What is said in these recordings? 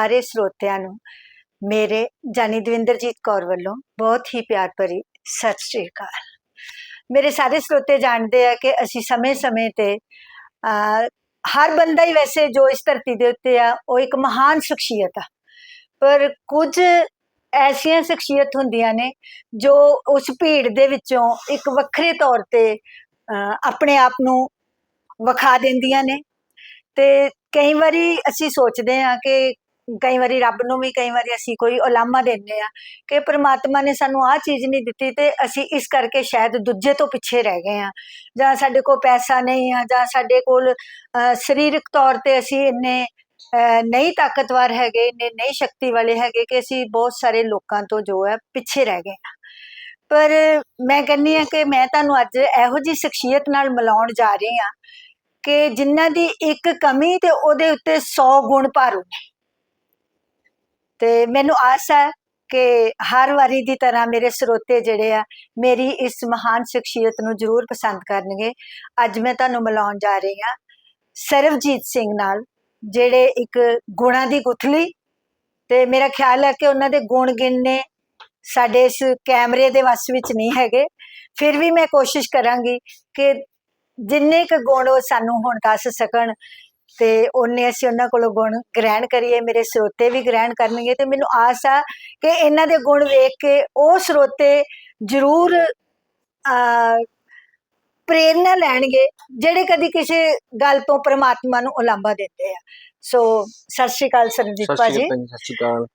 ਸਾਰੇ ਸਰੋਤਿਆਂ ਨੂੰ ਮੇਰੇ ਜਾਨੀ ਦਵਿੰਦਰਜੀਤ ਕੌਰ ਵੱਲੋਂ ਬਹੁਤ ਹੀ ਪਿਆਰ ਭਰੀ ਸਤਿ ਸ਼੍ਰੀ ਅਕਾਲ। ਮੇਰੇ ਸਾਰੇ ਸਰੋਤੇ ਜਾਣਦੇ ਆ ਕਿ ਅਸੀਂ ਸਮੇਂ-ਸਮੇਂ ਤੇ ਹਰ ਬੰਦਾ ਹੀ ਵੈਸੇ ਜੋ ਇਸ ਧਰਤੀ ਦੇ ਉੱਤੇ ਆ ਉਹ ਇੱਕ ਮਹਾਨ ਸ਼ਖਸੀਅਤ ਆ। ਪਰ ਕੁਝ ਐਸੀਆਂ ਸ਼ਖਸੀਅਤ ਹੁੰਦੀਆਂ ਨੇ ਜੋ ਉਸ ਭੀੜ ਦੇ ਵਿੱਚੋਂ ਇੱਕ ਵੱਖਰੇ ਤੌਰ ਤੇ ਅਹ, ਆਪਣੇ ਆਪ ਨੂੰ ਵਿਖਾ ਦਿੰਦੀਆਂ ਨੇ। ਤੇ ਕਈ ਵਾਰੀ ਅਸੀਂ ਸੋਚਦੇ ਹਾਂ ਕਿ ਕਈ ਵਾਰੀ ਰੱਬ ਨੂੰ ਵੀ ਕਈ ਵਾਰੀ ਅਸੀਂ ਕੋਈ ਉਲਾਮਾ ਦਿੰਦੇ ਆ ਕਿ ਪ੍ਰਮਾਤਮਾ ਨੇ ਸਾਨੂੰ ਆਹ ਚੀਜ਼ ਨਹੀਂ ਦਿੱਤੀ ਤੇ ਅਸੀਂ ਇਸ ਕਰਕੇ ਸ਼ਾਇਦ ਦੂਜੇ ਤੋਂ ਪਿੱਛੇ ਰਹਿ ਗਏ ਆ ਜਾਂ ਸਾਡੇ ਕੋਲ ਪੈਸਾ ਨਹੀਂ ਆ ਜਾਂ ਸਾਡੇ ਕੋਲ ਅਹ, ਸਰੀਰਕ ਤੌਰ ਤੇ ਅਸੀਂ ਇੰਨੇ ਅਹ, ਨਹੀਂ ਤਾਕਤਵਰ ਹੈਗੇ ਇੰਨੇ ਨਹੀਂ ਸ਼ਕਤੀ ਵਾਲੇ ਹੈਗੇ ਕਿ ਅਸੀਂ ਬਹੁਤ ਸਾਰੇ ਲੋਕਾਂ ਤੋਂ ਜੋ ਹੈ ਪਿੱਛੇ ਰਹਿ ਗਏ ਆ ਪਰ ਮੈਂ ਕਹਿੰਨੀ ਆ ਕਿ ਮੈਂ ਤੁਹਾਨੂੰ ਅੱਜ ਇਹੋ ਜੀ ਸ਼ਖਸੀਅਤ ਨਾਲ ਮਿਲਾਉਣ ਜਾ ਰਹੀ ਆ ਕਿ ਜਿਨ੍ਹਾਂ ਦੀ ਇੱਕ ਕਮੀ ਤੇ ਉਹਦੇ ਉੱਤੇ 100 ਗੁਣ ਭਾਰੂ ਨੇ। ਤੇ ਮੈਨੂੰ ਆਸ ਹੈ ਕਿ ਹਰ ਵਾਰੀ ਦੀ ਤਰ੍ਹਾਂ ਮੇਰੇ ਸਰੋਤੇ ਜਿਹੜੇ ਆ, ਮੇਰੀ ਇਸ ਮਹਾਨ ਸ਼ਖਸੀਅਤ ਨੂੰ ਜ਼ਰੂਰ ਪਸੰਦ ਕਰਨਗੇ। ਅੱਜ ਮੈਂ ਤੁਹਾਨੂੰ ਮਿਲਾਉਣ ਜਾ ਰਹੀ ਹਾਂ ਸਰਵਜੀਤ ਸਿੰਘ ਨਾਲ, ਜਿਹੜੇ ਇੱਕ ਗੁਣਾਂ ਦੀ ਗੁਥਲੀ ਤੇ ਮੇਰਾ ਖਿਆਲ ਹੈ ਕਿ ਉਹਨਾਂ ਦੇ ਗੁਣ ਗਿਣਨੇ ਸਾਡੇ ਇਸ ਕੈਮਰੇ ਦੇ ਵੱਸ ਵਿੱਚ ਨਹੀਂ ਹੈਗੇ। ਫਿਰ ਵੀ ਮੈਂ ਕੋਸ਼ਿਸ਼ ਕਰਾਂਗੀ ਕਿ ਜਿੰਨੇ ਕੁ ਗੁਣ ਉਹ ਸਾਨੂੰ ਹੁਣ ਦੱਸ ਸਕਣ। ਤੇ ਉਹਨੇ ਅਸੀਂ ਉਹਨਾਂ ਕੋਲੋਂ ਗੁਣ ਗ੍ਰਹਿਣ ਕਰੀਏ ਮੇਰੇ ਸਰੋਤੇ ਵੀ ਗ੍ਰਹਿਣ ਕਰਨਗੇ ਤੇ ਮੈਨੂੰ ਆਸ ਆ ਕਿ ਇਹਨਾਂ ਦੇ ਗੁਣ ਵੇਖ ਕੇ ਉਹ ਸਰੋਤੇ ਜ਼ਰੂਰ ਆ ਪ੍ਰੇਰਨਾ ਲੈਣਗੇ ਜਿਹੜੇ ਕਦੀ ਕਿਸੇ ਗੱਲ ਤੋਂ ਪ੍ਰਮਾਤਮਾ ਨੂੰ ਉਲਾਂਭਾ ਦਿੰਦੇ ਆ। ਸੋ ਸਤਿ ਸ਼੍ਰੀ ਅਕਾਲ ਸਰਜੀਤ ਸਤਿ ਭਾਜੀ। ਸ਼੍ਰੀ ਅਕਾਲ ਜੀ, ਸਤਿ ਸ਼੍ਰੀ ਅਕਾਲ।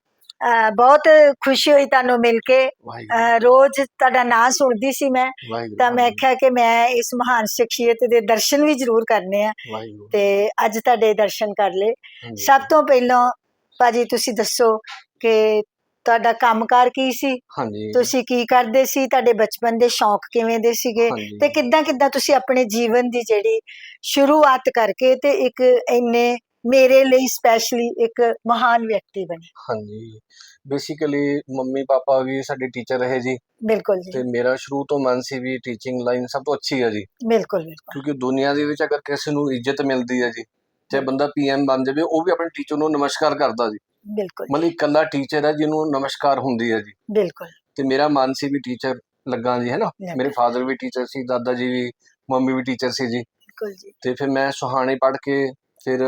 ਅਹ ਬਹੁਤ ਖੁਸ਼ੀ ਹੋਈ ਤੁਹਾਨੂੰ ਮਿਲ ਕੇ। ਵਾਹਿਗੁਰੂ। ਅਹ ਰੋਜ਼ ਤੁਹਾਡਾ ਨਾਂ ਸੁਣਦੀ ਸੀ ਮੈਂ। ਵਾਹਿਗੁਰੂ ਤਾਂ ਮੈਂ ਕਿਹਾ ਕਿ ਮੈਂ ਇਸ ਮਹਾਨ ਸ਼ਖਸੀਅਤ ਦੇ ਦਰਸ਼ਨ ਵੀ ਜ਼ਰੂਰ ਕਰਨੇ ਆ। ਵਾਹਿਗੁਰੂ। ਤੇ ਅੱਜ ਤੁਹਾਡੇ ਦਰਸ਼ਨ ਕਰ ਲਏ। ਹਾਂਜੀ। ਸਭ ਤੋਂ ਪਹਿਲਾਂ ਭਾਜੀ ਤੁਸੀਂ ਦੱਸੋ ਕਿ ਤੁਹਾਡਾ ਕੰਮਕਾਰ ਕੀ ਸੀ? ਹਾਂਜੀ। ਤੁਸੀਂ ਕੀ ਕਰਦੇ ਸੀ? ਤੁਹਾਡੇ ਬਚਪਨ ਦੇ ਸ਼ੌਂਕ ਕਿਵੇਂ ਦੇ ਸੀਗੇ? ਹਾਂਜੀ। ਤੇ ਕਿੱਦਾਂ ਕਿੱਦਾਂ ਤੁਸੀਂ ਆਪਣੇ ਜੀਵਨ ਦੀ ਜਿਹੜੀ ਸ਼ੁਰੂਆਤ ਕਰਕੇ ਤੇ ਇੱਕ ਇੰਨੇ ਮੇਰੇ ਲਈ ਸਪੈਸ਼ਲੀ ਇੱਕ ਮਹਾਨ ਵਿਅਕਤੀ ਬਣੇ। ਹਾਂਜੀ। ਬੇਸਿਕਲੀ ਮੰਮੀ ਪਾਪਾ ਵੀ ਸਾਡੇ ਟੀਚਰ ਰਹੇ ਜੀ। ਬਿਲਕੁਲ ਤੇ ਜੀ ਮੇਰਾ ਸ਼ੁਰੂ ਤੋਂ ਮਨ ਸੀ ਵੀ ਟੀਚਿੰਗ ਲਾਈਨ ਸਭ ਤੋਂ ਅੱਛੀ ਹੈ ਜੀ। ਬਿਲਕੁਲ ਬਿਲਕੁਲ। ਕਿਉਂਕਿ ਦੁਨੀਆ ਦੇ ਵਿੱਚ ਅਗਰ ਕਿਸੇ ਨੂੰ ਇੱਜ਼ਤ ਮਿਲਦੀ ਹੈ ਜੀ ਚਾਹੇ ਬੰਦਾ ਪੀਐਮ ਬਣ ਜਾਵੇ ਉਹ ਵੀ ਆਪਣੇ ਟੀਚਰ ਨੂੰ ਨਮਸਕਾਰ ਕਰਦਾ ਜੀ। ਬਿਲਕੁਲ ਮਤਲਬ ਇਕੱਲਾ ਟੀਚਰ ਹੈ ਜਿਹਨੂੰ ਨਮਸਕਾਰ ਹੁੰਦੀ ਹੈ ਜੀ। ਬਿਲਕੁਲ। ਤੇ ਮੇਰਾ ਮਨ ਸੀ ਵੀ ਟੀਚਰ ਲੱਗਾ ਜੀ ਹੈ ਨਾ। ਮੇਰੇ ਫਾਦਰ ਵੀ ਟੀਚਰ ਸੀ ਦਾਦਾ ਜੀ ਵੀ ਮੰਮੀ ਵੀ ਟੀਚਰ ਸੀ ਜੀ। ਬਿਲਕੁਲ ਜੀ। ਤੇ ਫਿਰ ਮੈਂ ਸੁਹਾਣੇ ਪੜ੍ਹ ਕੇ ਫਿਰ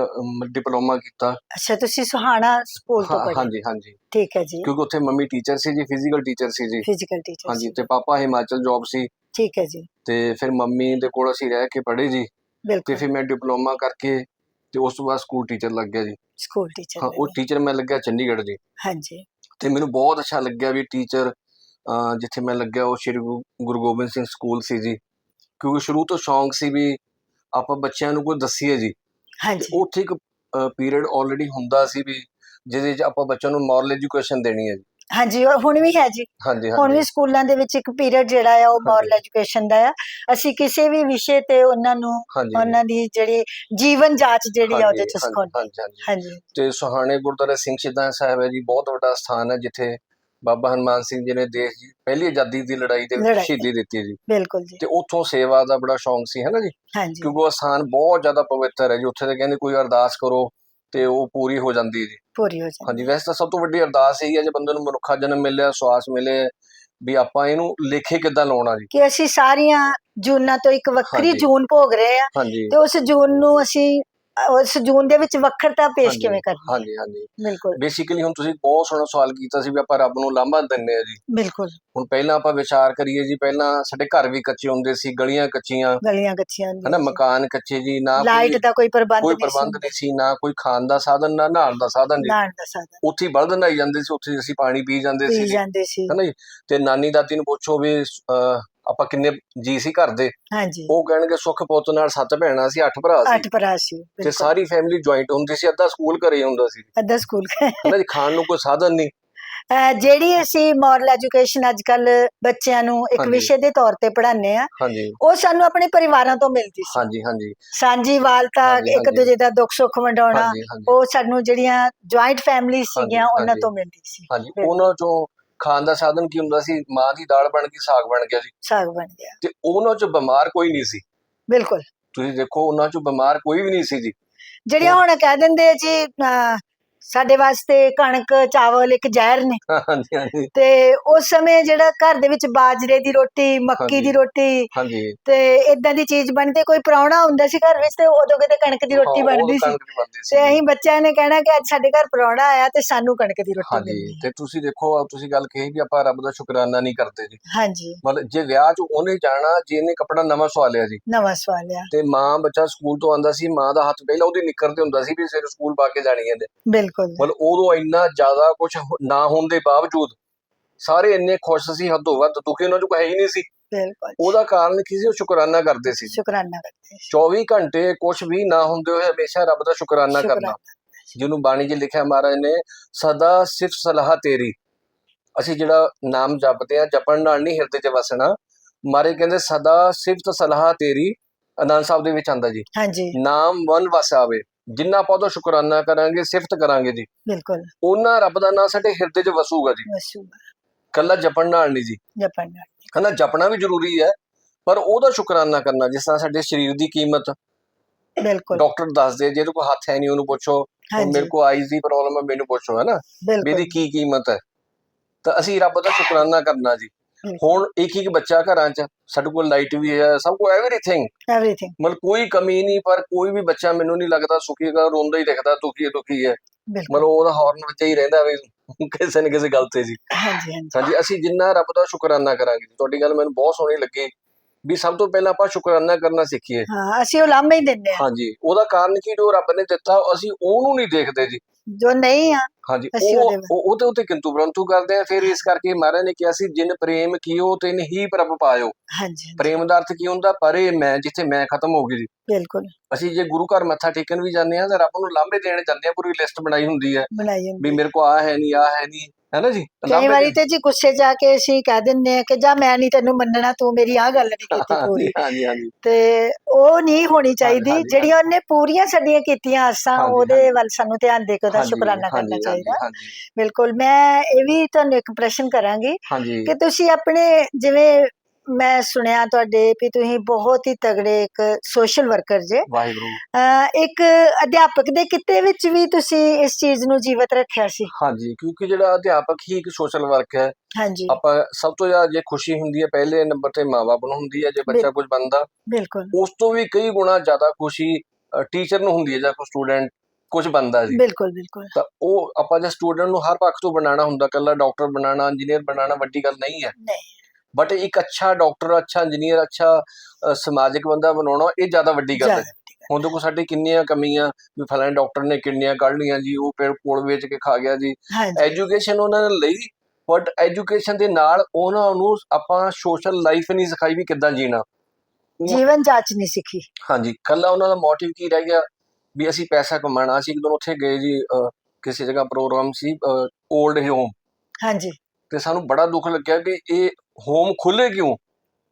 ਡਿਪਲੋਮਾ ਕੀਤਾ। ਅੱਛਾ ਤੁਸੀਂ ਸੁਹਾਣਾ ਸਕੂਲ ਤੋਂ ਹਾਂ- ਪੜ੍ਹੇ? ਹਾਂਜੀ ਹਾਂਜੀ। ਠੀਕ ਹੈ ਜੀ। ਕਿਉਂਕਿ ਉੱਥੇ ਮੰਮੀ ਟੀਚਰ ਸੀ ਜੀ ਫਿਜ਼ੀਕਲ ਟੀਚਰ ਸੀ ਜੀ। ਫਿਜ਼ੀਕਲ ਟੀਚਰ ਹਾਂਜੀ ਤੇ ਪਾਪਾ ਹਿਮਾਚਲ ਜੌਬ ਸੀ। ਠੀਕ ਹੈ ਜੀ। ਤੇ ਫਿਰ ਮੰਮੀ ਦੇ ਕੋਲ ਅਸੀਂ ਰਹਿ ਕੇ ਪੜ੍ਹੇ ਜੀ। ਤੇ ਬਿਲਕੁਲ। ਫਿਰ ਮੈਂ ਡਿਪਲੋਮਾ ਕਰਕੇ ਤੇ ਉਸ ਤੋਂ ਬਾਅਦ ਸਕੂਲ ਟੀਚਰ ਲੱਗ ਗਿਆ ਜੀ। ਸਕੂਲ ਟੀਚਰ ਹਾਂ ਉਹ ਟੀਚਰ ਮੈਂ ਲੱਗਿਆ ਚੰਡੀਗੜ੍ਹ ਜੀ। ਹਾਂਜੀ। ਤੇ ਮੈਨੂੰ ਬਹੁਤ ਅੱਛਾ ਲੱਗਿਆ ਵੀ ਟੀਚਰ ਜਿੱਥੇ ਮੈਂ ਲੱਗਿਆ ਉਹ ਸ਼੍ਰੀ ਗੁਰੂ ਗੁਰੂ ਗੋਬਿੰਦ ਸਿੰਘ ਸਕੂਲ ਸੀ ਜੀ। ਕਿਉਂਕਿ ਸ਼ੁਰੂ ਤੋਂ ਸ਼ੌਂਕ ਸੀ ਵੀ ਆਪਾਂ ਬੱਚਿਆਂ ਨੂੰ ਕੋਈ ਦੱਸੀਏ ਜੀ। ਹਾਂਜੀ। ਉੱਥੇ ਇੱਕ ਪੀਰੀਅਡ ਆਲਰੇਡੀ ਹੁੰਦਾ ਸੀ ਵੀ ਜਿਹਦੇ 'ਚ ਆਪਾਂ ਬੱਚਿਆਂ ਨੂੰ ਮੋਰਲ ਐਜੂਕੇਸ਼ਨ ਦੇਣੀ ਹੈ ਜੀ। ਹਾਂਜੀ ਔਰ ਹੁਣ ਵੀ ਹੈ ਜੀ। ਹੁਣ ਵੀ ਸਕੂਲਾਂ ਦੇ ਵਿੱਚ ਇੱਕ ਪੀਰੀਅਡ ਜਿਹੜਾ ਆ ਉਹ ਮੋਰਲ। ਐਜੂਕੇਸ਼ਨ ਦਾ ਆ। ਅਸੀਂ ਕਿਸੇ ਵੀ ਵਿਸ਼ੇ ਤੇ ਉਹਨਾਂ ਨੂੰ ਉਹਨਾਂ ਦੀ ਜਿਹੜੀ ਜੀਵਨ ਜਾਂਚ ਜਿਹੜੀ ਆ ਉਹਦੇ ਚ ਸਿਖਾਉਂਦੇ ਹਾਂਜੀ ਤੇ ਸੁਹਾਣੇ ਗੁਰਦੁਆਰਾ ਸਿੰਘ ਸ਼ਹੀਦਾਂ ਸਾਹਿਬ ਹੈ ਜੀ ਬਹੁਤ ਵੱਡਾ ਸਥਾਨ ਹੈ ਜਿੱਥੇ ਬਾਬਾ ਹਨੂਮਾਨ ਸਿੰਘ ਜੀ ਨੇ ਦੇਸ਼ ਦੀ ਪਹਿਲੀ ਆਜ਼ਾਦੀ ਦੀ ਲੜਾਈ ਦੇ ਵਿੱਚ ਲੜਾਈ। ਸ਼ਹੀਦੀ ਦਿੱਤੀ ਜੀ। ਬਿਲਕੁਲ ਜੀ। ਤੇ ਉੱਥੋਂ ਸੇਵਾ ਦਾ ਬੜਾ ਸ਼ੌਂਕ ਸੀ ਹੈ ਨਾ ਜੀ? ਹਾਂਜੀ। ਕਿਉਂਕਿ ਉਹ ਸਥਾਨ ਬਹੁਤ ਜ਼ਿਆਦਾ ਪਵਿੱਤਰ ਹੈ ਜੀ। ਉੱਥੇ ਤੇ ਕਹਿੰਦੇ ਕੋਈ ਅਰਦਾਸ ਕਰੋ ਤੇ ਉਹ ਪੂਰੀ ਹੋ ਜਾਂਦੀ ਹੈ ਜੀ। ਪੂਰੀ ਹੋ ਜਾਂਦੀ। ਹਾਂਜੀ ਵੈਸੇ ਤਾਂ ਸਭ ਤੋਂ ਵੱਡੀ ਅਰਦਾਸ ਇਹੀ ਹੈ ਜੇ ਬੰਦੇ ਨੂੰ ਮਨੁੱਖਾ ਜਨਮ ਮਿਲਿਆ ਸਵਾਸ ਮਿਲੇ ਵੀ ਆਪਾਂ ਇਹਨੂੰ ਲੇਖੇ ਕਿੱਦਾਂ ਲਾਉਣਾ ਜੀ। ਕਿ ਅਸੀਂ ਸਾਰੀਆਂ ਜੂਨਾਂ ਤੋਂ ਇੱਕ ਵੱਖਰੀ ਹਾਂਜੀ। ਜੂਨ ਭੋਗ ਰਹੇ ਆ ਹਾਂਜੀ। ਤੇ ਉਸ ਜੂਨ ਨੂੰ ਅਸੀਂ ਉਸ ਜੂਨ ਦੇ ਵਿੱਚ ਵੱਖਰਤਾ ਪੇਸ਼ ਕਿਵੇਂ ਕਰਨੀ? ਹਾਂਜੀ ਹਾਂਜੀ। ਬਿਲਕੁਲ। ਬੇਸਿਕਲੀ ਹੁਣ ਤੁਸੀਂ ਬਹੁਤ ਸੋਹਣਾ ਸਵਾਲ ਕੀਤਾ ਸੀ ਵੀ ਆਪਾਂ ਰੱਬ ਨੂੰ ਲਾਂਭਾ ਦਿੰਨੇ ਆ ਜੀ। ਬਿਲਕੁਲ। ਹੁਣ ਪਹਿਲਾਂ ਆਪਾਂ ਵਿਚਾਰ ਕਰੀਏ ਜੀ ਪਹਿਲਾਂ ਸਾਡੇ ਘਰ ਵੀ ਕੱਚੇ ਹੁੰਦੇ ਸੀ ਗਲੀਆਂ ਕੱਚੀਆਂ। ਗਲੀਆਂ ਗੱਚੀਆਂ ਹਨਾ ਮਕਾਨ ਕੱਚੇ ਜੀ ਨਾ ਲਾਈਟ ਦਾ ਕੋਈ ਪ੍ਰਬੰਧ ਕੋਈ ਪ੍ਰਬੰਧ ਨਹੀਂ ਸੀ ਨਾ ਕੋਈ ਖਾਣ ਦਾ ਸਾਧਨ ਨਾ ਨਹਾਉਣ ਦਾ ਸਾਧਨ ਜੀ। ਨਾਣ ਦਾ ਸਾਧਨ। ਉੱਥੇ ਬਲਦ ਨਹਾਈ ਜਾਂਦੇ ਸੀ ਉੱਥੇ ਅਸੀਂ ਪਾਣੀ ਪੀ ਜਾਂਦੇ ਸੀ ਪੀ ਜਾਂਦੇ ਸੀ। ਹਨਾ ਜੀ ਤੇ ਨਾਨੀ ਦਾਦੀ ਨੂੰ ਪੁੱਛੋ ਵੀ ਆਪਾਂ ਕਿੰਨੇ ਜੀ ਸੀ ਘਰ ਦੇ ਹਾਂਜੀ। ਉਹ ਕਹਿਣਗੇ ਸੁੱਖ ਪੁੱਤ ਨਾਲ ਸੱਤ ਭੈਣਾਂ ਸੀ ਅੱਠ ਭਰਾ ਸੀ। ਅੱਠ ਭਰਾ ਸੀ ਤੇ ਬਿਲਕੁਲ। ਸਾਰੀ ਫੈਮਿਲੀ ਜੁਆਇੰਟ ਹੁੰਦੀ ਸੀ ਅੱਧਾ ਸਕੂਲ ਘਰੇ ਹੁੰਦਾ ਸੀ। ਅੱਧਾ ਸਕੂਲ ਹਨਾ ਜੀ ਖਾਣ ਨੂੰ ਕੋਈ ਸਾਧਨ ਨਹੀਂ। ਅਹ ਜਿਹੜੀ ਅਸੀਂ ਮੋਰਲ ਐਜੂਕੇਸ਼ਨ ਅੱਜ ਕੱਲ ਬੱਚਿਆਂ ਨੂੰ ਇੱਕ ਹਾਂਜੀ। ਵਿਸ਼ੇ ਦੇ ਤੌਰ ਤੇ ਪੜ੍ਹਾਉਂਦੇ ਆ ਹਾਂਜੀ। ਉਹ ਸਾਨੂੰ ਆਪਣੇ ਪਰਿਵਾਰਾਂ ਤੋਂ ਮਿਲਦੀ ਸੀ। ਹਾਂਜੀ ਹਾਂਜੀ। ਸਾਂਝੀਵਾਲਤਾ ਹਾਂਜੀ, ਇੱਕ ਹਾਂਜੀ। ਦੂਜੇ ਦਾ ਦੁੱਖ ਸੁੱਖ ਵੰਡਾਉਣਾ ਹਾਂਜੀ ਹਾਂਜੀ। ਉਹ ਸਾਨੂੰ ਜਿਹੜੀਆਂ ਜੁਆਇੰਟ ਫੈਮਿਲੀ ਸੀਗੀਆਂ ਉਹਨਾਂ ਹਾਂਜੀ। ਤੋਂ ਮਿਲਦੀ ਸੀ। ਹਾਂਜੀ ਬਿਲਕੁਲ। ਉਹਨਾਂ ਚੋਂ ਖਾਣ ਦਾ ਸਾਧਨ ਕੀ ਹੁੰਦਾ ਸੀ? ਮਾਂ ਦੀ ਦਾਲ ਬਣ ਗਈ ਸਾਗ ਬਣ ਗਿਆ ਜੀ। ਸਾਗ ਬਣ ਗਿਆ। ਤੇ ਉਹਨਾਂ ਚੋਂ ਬਿਮਾਰ ਕੋਈ ਨਹੀਂ ਸੀ। ਬਿਲਕੁਲ। ਤੁਸੀਂ ਦੇਖੋ ਉਹਨਾਂ ਚੋਂ ਬਿਮਾਰ ਕੋਈ ਵੀ ਨਹੀਂ ਸੀ ਜੀ। ਜਿਹੜੀਆਂ ਹੁਣ ਕਹਿ ਦਿੰਦੇ ਆ ਜੀ ਸਾਡੇ ਵਾਸਤੇ ਕਣਕ ਚਾਵਲ ਇੱਕ ਜ਼ਹਿਰ ਨੇ। ਹਾਂਜੀ ਹਾਂਜੀ। ਤੇ ਉਸ ਸਮੇਂ ਜਿਹੜਾ ਘਰ ਦੇ ਵਿੱਚ ਬਾਜਰੇ ਦੀ ਰੋਟੀ ਮੱਕੀ। ਦੀ ਰੋਟੀ ਹਾਂਜੀ। ਤੇ ਇਦਾਂ ਦੀ ਚੀਜ਼ ਬਣਦੀ ਕੋਈ ਪ੍ਰਾਹੁਣਾ ਹੁੰਦਾ ਸੀ ਘਰ ਵਿੱਚ ਤੇ ਉਦੋਂ ਕਿਤੇ ਕਣਕ ਦੀ ਰੋਟੀ ਬਣਦੀ ਸੀ। ਤੇ ਅਸੀਂ ਬੱਚਿਆਂ ਨੇ ਕਹਿਣਾ ਕਿ ਅੱਜ ਸਾਡੇ ਘਰ ਪ੍ਰਾਹੁਣਾ ਆਇਆ ਤੇ ਸਾਨੂੰ ਕਣਕ ਦੀ ਰੋਟੀ ਹਾਂਜੀ ਤੇ ਤੁਸੀਂ ਦੇਖੋ ਤੁਸੀਂ ਗੱਲ ਕਹੀ ਵੀ ਆਪਾਂ ਰੱਬ ਦਾ ਸ਼ੁਕਰਾਨਾ ਨਹੀਂ ਕਰਦੇ ਜੀ। ਹਾਂਜੀ। ਮਤਲਬ ਜੇ ਵਿਆਹ 'ਚ ਉਹਨੇ ਜਾਣਾ ਜੇ ਇਹਨੇ ਕੱਪੜਾ ਨਵਾਂ ਸਵਾ ਲਿਆ ਜੀ। ਨਵਾਂ ਸਵਾਲ ਆ ਤੇ ਮਾਂ ਬੱਚਾ ਸਕੂਲ ਤੋਂ ਆਂਦਾ ਸੀ ਮਾਂ ਦਾ ਹੱਥ ਪਹਿਲਾਂ ਉਹਦੀ ਨਿੱਕਰ ਤੇ ਹੁੰਦਾ ਸੀ ਵੀ ਸਵੇਰੇ ਸਕੂਲ ਪਾ ਕੇ ਜਾਣੀ ਹੈ ਇਹਨੇ। ਬਿਲਕੁਲ। ਮਤਲਬ ਉਦੋਂ ਇੰਨਾ ਜ਼ਿਆਦਾ ਕੁਝ ਨਾ ਹੋਣ ਦੇ ਬਾਵਜੂਦ ਸਾਰੇ ਇੰਨੇ ਖੁਸ਼ ਸੀ ਹੱਦੋਂ ਵੱਧ ਦੁਖੀ ਉਹਨਾਂ ਨੂੰ ਕੋਈ ਹੀ ਨਹੀਂ ਸੀ। ਬਿਲਕੁਲ। ਉਹਦਾ ਕਾਰਨ ਕੀ ਸੀ? ਉਹ ਸ਼ੁਕਰਾਨਾ ਕਰਦੇ ਸੀ। ਜੀ। ਸ਼ੁਕਰਾਨਾ ਕਰਦੇ ਸੀ। 24 ਘੰਟੇ ਕੁਝ ਵੀ ਨਾ ਹੁੰਦੇ ਹੋਏ ਹਮੇਸ਼ਾ ਰੱਬ ਦਾ ਸ਼ੁਕਰਾਨਾ ਕਰਨਾ। ਜਿਹਨੂੰ ਬਾਣੀ 'ਚ ਲਿਖਿਆ ਮਹਾਰਾਜ ਨੇ ਸਦਾ ਸਿਫਤ ਸਲਾਹ ਤੇਰੀ। ਅਸੀਂ ਜਿਹੜਾ ਨਾਮ ਜਪਦੇ ਆ ਜਪਣ ਨਾਲ ਨਹੀਂ ਹਿਰਦੇ 'ਚ ਵਸਣਾ। ਮਾਰੇ ਕਹਿੰਦੇ ਸਦਾ ਸਿਫਤ ਸਲਾਹ ਤੇਰੀ। ਆਨੰਦ ਸਾਹਿਬ ਦੇ ਵਿੱਚ ਆਂਦਾ ਜੀ। ਹਾਂਜੀ। ਨਾਮ ਮਨ ਵਸਾਵੇ। ਜਿੰਨਾ ਆਪਾਂ ਉਹਦਾ ਸ਼ੁਕਰਾਨਾ ਕਰਾਂਗੇ ਸਿਫਤ ਕਰਾਂਗੇ ਜੀ। ਬਿਲਕੁਲ। ਉਹਨਾਂ ਰੱਬ ਦਾ ਨਾਮ ਸਾਡੇ ਹਿਰਦੇ 'ਚ ਵਸੂਗਾ ਜੀ। ਮਸ਼ਹੂਰ ਕੱਲਾ ਜਪਣ ਨਾਲ ਨਹੀਂ ਜੀ। ਜਪਨ ਨਾਲ। ਹਨਾ ਜਪਣਾ ਵੀ ਜ਼ਰੂਰੀ ਹੈ ਪਰ ਉਹਦਾ ਸ਼ੁਕਰਾਨਾ ਕਰਨਾ ਜਿਸ ਤਰ੍ਹਾਂ ਸਾਡੇ ਸਰੀਰ ਦੀ ਕੀਮਤ ਬਿਲਕੁਲ। ਡਾਕਟਰ ਦੱਸਦੇ ਜੇ ਕੋਈ ਹੱਥ ਹੈ ਨਹੀਂ ਉਹਨੂੰ ਪੁੱਛੋ ਮੇਰੇ ਕੋ ਆਈਜ਼ ਦੀ ਪ੍ਰੋਬਲਮ ਹੈ ਮੈਨੂੰ ਪੁੱਛੋ ਵੀ ਬਿਲਕੁਲ। ਇਹਦੀ ਕੀ ਕੀਮਤ ਹੈ? ਤਾਂ ਅਸੀਂ ਰੱਬ ਦਾ ਸ਼ੁਕਰਾਨਾ ਕਰਨਾ ਜੀ। ਹੁਣ ਇੱਕ ਇੱਕ ਬੱਚਾ ਘਰਾਂ 'ਚ ਸਾਡੇ ਕੋਲ ਲਾਈਟ ਵੀ ਹੈ ਸਭ ਕੁਝ ਐਵਰੀਥਿੰਗ ਐਵਰੀਥਿੰਗ ਮਤਲਬ ਕੋਈ ਕਮੀ ਨਹੀਂ ਪਰ ਕੋਈ ਵੀ ਬੱਚਾ ਮੈਨੂੰ ਨਹੀਂ ਲੱਗਦਾ ਸੁਖੀ ਹੈਗਾ ਰੋਂਦਾ ਹੀ ਦਿਖਦਾ ਦੁਖੀ ਹੈ ਦੁਖੀ ਹੈ। ਮਤਲਬ ਉਹਦਾ ਹਾਰਨ ਵਿੱਚ ਹੀ ਰਹਿੰਦਾ ਵੀ ਕਿਸੇ ਨਾ ਕਿਸੇ ਗੱਲ ਤੇ ਜੀ। ਹਾਂਜੀ ਹਾਂਜੀ। ਹਾਂਜੀ ਅਸੀਂ ਜਿੰਨਾ ਰੱਬ ਦਾ ਸ਼ੁਕਰਾਨਾ ਕਰਾਂਗੇ ਤੁਹਾਡੀ ਗੱਲ ਮੈਨੂੰ ਬਹੁਤ ਸੋਹਣੀ ਲੱਗੀ ਵੀ ਸਭ ਤੋਂ ਪਹਿਲਾਂ ਆਪਾਂ ਸ਼ੁਕਰਾਨਾ ਕਰਨਾ ਸਿੱਖੀਏ। ਹਾਂ ਅਸੀਂ ਉਹ ਲਾਂਭੇ ਹੀ ਦਿੰਦੇ ਆ ਹਾਂਜੀ ਉਹਦਾ ਕਾਰਨ ਕੀ ਜੋ ਰੱਬ ਨੇ ਦਿੱਤਾ ਅਸੀਂ ਉਹਨੂੰ ਨਹੀਂ ਦੇਖਦੇ ਜੀ। ਜੋ ਨਹੀਂ ਆ ਹਾਂਜੀ ਅਸੀਂ ਉਹ ਉਹਦੇ ਵੱਲ- ਉਹ- ਉਹਦੇ ਉੱਤੇ ਕਿੰਤੂ ਪਰੰਤੂ ਕਰਦੇ ਆ ਫਿਰ ਇਸ ਕਰਕੇ ਮਹਾਰਾਜ ਨੇ ਕਿਹਾ ਸੀ ਜਿਨ ਪ੍ਰੇਮ ਕੀਓ ਤਿਨ ਹੀ ਪ੍ਰਭ ਪਾਇਓ। ਹਾਂਜੀ ਪ੍ਰੇਮ ਦਾ ਅਰਥ ਕੀ ਹੁੰਦਾ? ਪਰੇ ਮੈਂ ਜਿੱਥੇ ਮੈਂ ਖਤਮ ਹੋ ਗਈ ਜੀ ਬਿਲਕੁਲ। ਅਸੀਂ ਜੇ ਗੁਰੂ ਘਰ ਮੱਥਾ ਟੇਕਣ ਵੀ ਜਾਂਦੇ ਆ ਤਾਂ ਰੱਬ ਨੂੰ ਲਾਂਭੇ ਦੇਣ ਜਾਂਦੇ ਆ ਪੂਰੀ ਲਿਸਟ ਬਣਾਈ ਹੁੰਦੀ ਹੈ। ਬਣਾਈ ਹੁੰਦੀ ਵੀ ਮੇਰੇ ਕੋ ਆ ਹੈ ਨਹੀਂ ਆ ਹੈ ਨਹੀਂ ਹੈ ਨਾ ਜੀ? ਕਈ ਵਾਰੀ ਤੇ ਜੀ ਗੁੱਸੇ ਜਾ ਕੇ ਅਸੀਂ ਕਹਿ ਦਿੰਦੇ ਆ ਕਿ ਜਾ ਮੈਂ ਨਹੀਂ ਤੈਨੂੰ ਮੰਨਣਾ ਤੂੰ ਮੇਰੀ ਆ ਗੱਲ ਨਹੀਂ ਕੀਤੀ ਪੂਰੀ। ਹਾਂਜੀ ਹਾਂਜੀ ਤੇ ਉਹ ਨਹੀਂ ਹੋਣੀ ਚਾਹੀਦੀ। ਜਿਹੜੀਆਂ ਉਹਨੇ ਪੂਰੀਆਂ ਸਾਡੀਆਂ ਕੀਤੀਆਂ ਆਸਾਂ ਉਹਦੇ। ਵੱਲ ਸਾਨੂੰ ਧਿਆਨ ਦੇ ਕੇ ਉਹਦਾ ਸ਼ੁਕਰਾਨਾ ਕਰਨਾ ਚਾਹੀਦਾ। ਬਿਲਕੁਲ ਮੈਂ ਇਹ ਵੀ ਤੁਹਾਨੂੰ ਇੱਕ ਪ੍ਰਸ਼ਨ ਕਰਾਂਗੀ ਕਿ ਤੁਸੀਂ ਆਪਣੇ ਜਿਵੇਂ ਮੈਂ ਸੁਣਿਆ ਤੁਹਾਡੇ ਵੀ ਤੁਸੀਂ ਬਹੁਤ ਹੀ ਤਗੜੇ ਇੱਕ ਸੋਸ਼ਲ ਵਰਕਰ ਜੇ। ਵਾਹਿਗੁਰੂ। ਅਹ ਇੱਕ ਅਧਿਆਪਕ ਦੇ ਕਿੱਤੇ ਵਿੱਚ ਵੀ ਤੁਸੀਂ ਇਸ ਚੀਜ਼ ਨੂੰ ਜੀਵਤ ਰੱਖਿਆ ਸੀ। ਹਾਂਜੀ ਕਿਉਂਕਿ ਜਿਹੜਾ ਅਧਿਆਪਕ ਹੀ ਇੱਕ ਸੋਸ਼ਲ ਵਰਕ ਹੈ ਹਾਂਜੀ। ਆਪਾਂ ਸਭ ਤੋਂ ਜ਼ਿਆਦਾ ਜੇ ਖੁਸ਼ੀ ਹੁੰਦੀ ਹੈ ਪਹਿਲੇ ਨੰਬਰ ਤੇ ਮਾਪੇ ਨੂੰ ਹੁੰਦੀ ਹੈ ਜੇ ਬੱਚਾ ਕੁਝ ਬਣਦਾ ਬਿਲਕੁਲ। ਉਸ ਤੋਂ ਵੀ ਕਈ ਗੁਣਾ ਜ਼ਿਆਦਾ ਖੁਸ਼ੀ ਟੀਚਰ ਨੂੰ ਹੁੰਦੀ ਹੈ ਜਾਂ ਕੋਈ ਸਟੂਡੈਂਟ ਕੁਝ ਬਣਦਾ ਜੀ। ਬਿਲਕੁਲ ਬਿਲਕੁਲ। ਤਾਂ ਉਹ ਆਪਾਂ ਜੇ ਸਟੂਡੈਂਟ ਨੂੰ ਹਰ ਪੱਖ ਤੋਂ ਬਣਾਉਣਾ ਹੁੰਦਾ ਕੱਲਾ ਡਾਕਟਰ ਬਣਾਉਣਾ ਇੰਜੀਨੀਅਰ ਬਣਾਉਣਾ ਵੱਡੀ ਗੱਲ ਨਹੀਂ ਹੈ। ਨਹੀਂ। ਬਟ ਇੱਕ ਅੱਛਾ ਡਾਕਟਰ ਅੱਛਾ ਇੰਜੀਨੀਅਰ ਅੱਛਾ ਸਮਾਜਿਕ ਬੰਦਾ ਬਣਾਉਣਾ ਇਹ ਜ਼ਿਆਦਾ ਵੱਡੀ ਗੱਲ ਹੈ। ਹੁਣ ਦੇਖੋ ਸਾਡੀ ਕਿੰਨੀਆਂ ਕਮੀਆਂ ਵੀ ਫਲਾਣੇ ਡਾਕਟਰ ਨੇ ਕਿੰਨੀਆਂ ਕੱਢ ਲਈਆਂ ਜੀ ਉਹ ਪੇੜ ਕੋਲ ਵੇਚ ਕੇ ਖਾ ਗਿਆ ਜੀ। ਐਜੂਕੇਸ਼ਨ ਉਹਨਾਂ ਨੇ ਲਈ ਬਟ ਐਜੂਕੇਸ਼ਨ ਦੇ ਨਾਲ ਉਹਨਾਂ ਨੂੰ ਆਪਾਂ ਸੋਸ਼ਲ ਲਾਈਫ ਨਹੀਂ ਸਿਖਾਈ ਵੀ ਕਿੱਦਾਂ ਜੀਣਾ। ਜੀਵਨ ਜਾਂਚ ਨਹੀਂ ਸਿੱਖੀ। ਹਾਂਜੀ ਕੱਲਾ ਉਹਨਾਂ ਦਾ ਮੋਟਿਵ ਕੀ ਰਹਿ ਗਿਆ? ਵੀ ਅਸੀਂ ਪੈਸਾ ਕਮਾਣਾ ਸੀ ਇੱਕ ਦਿਨ ਉੱਥੇ ਗਏ ਜੀ ਕਿਸੇ ਜਗ੍ਹਾ ਪ੍ਰੋਗਰਾਮ ਸੀ 올ਡ ਹੋਮ ਹਾਂਜੀ। ਤੇ ਸਾਨੂੰ ਬੜਾ ਦੁੱਖ ਲੱਗਿਆ ਕਿ ਇਹ ਹੋਮ ਖੁੱਲੇ ਕਿਉਂ?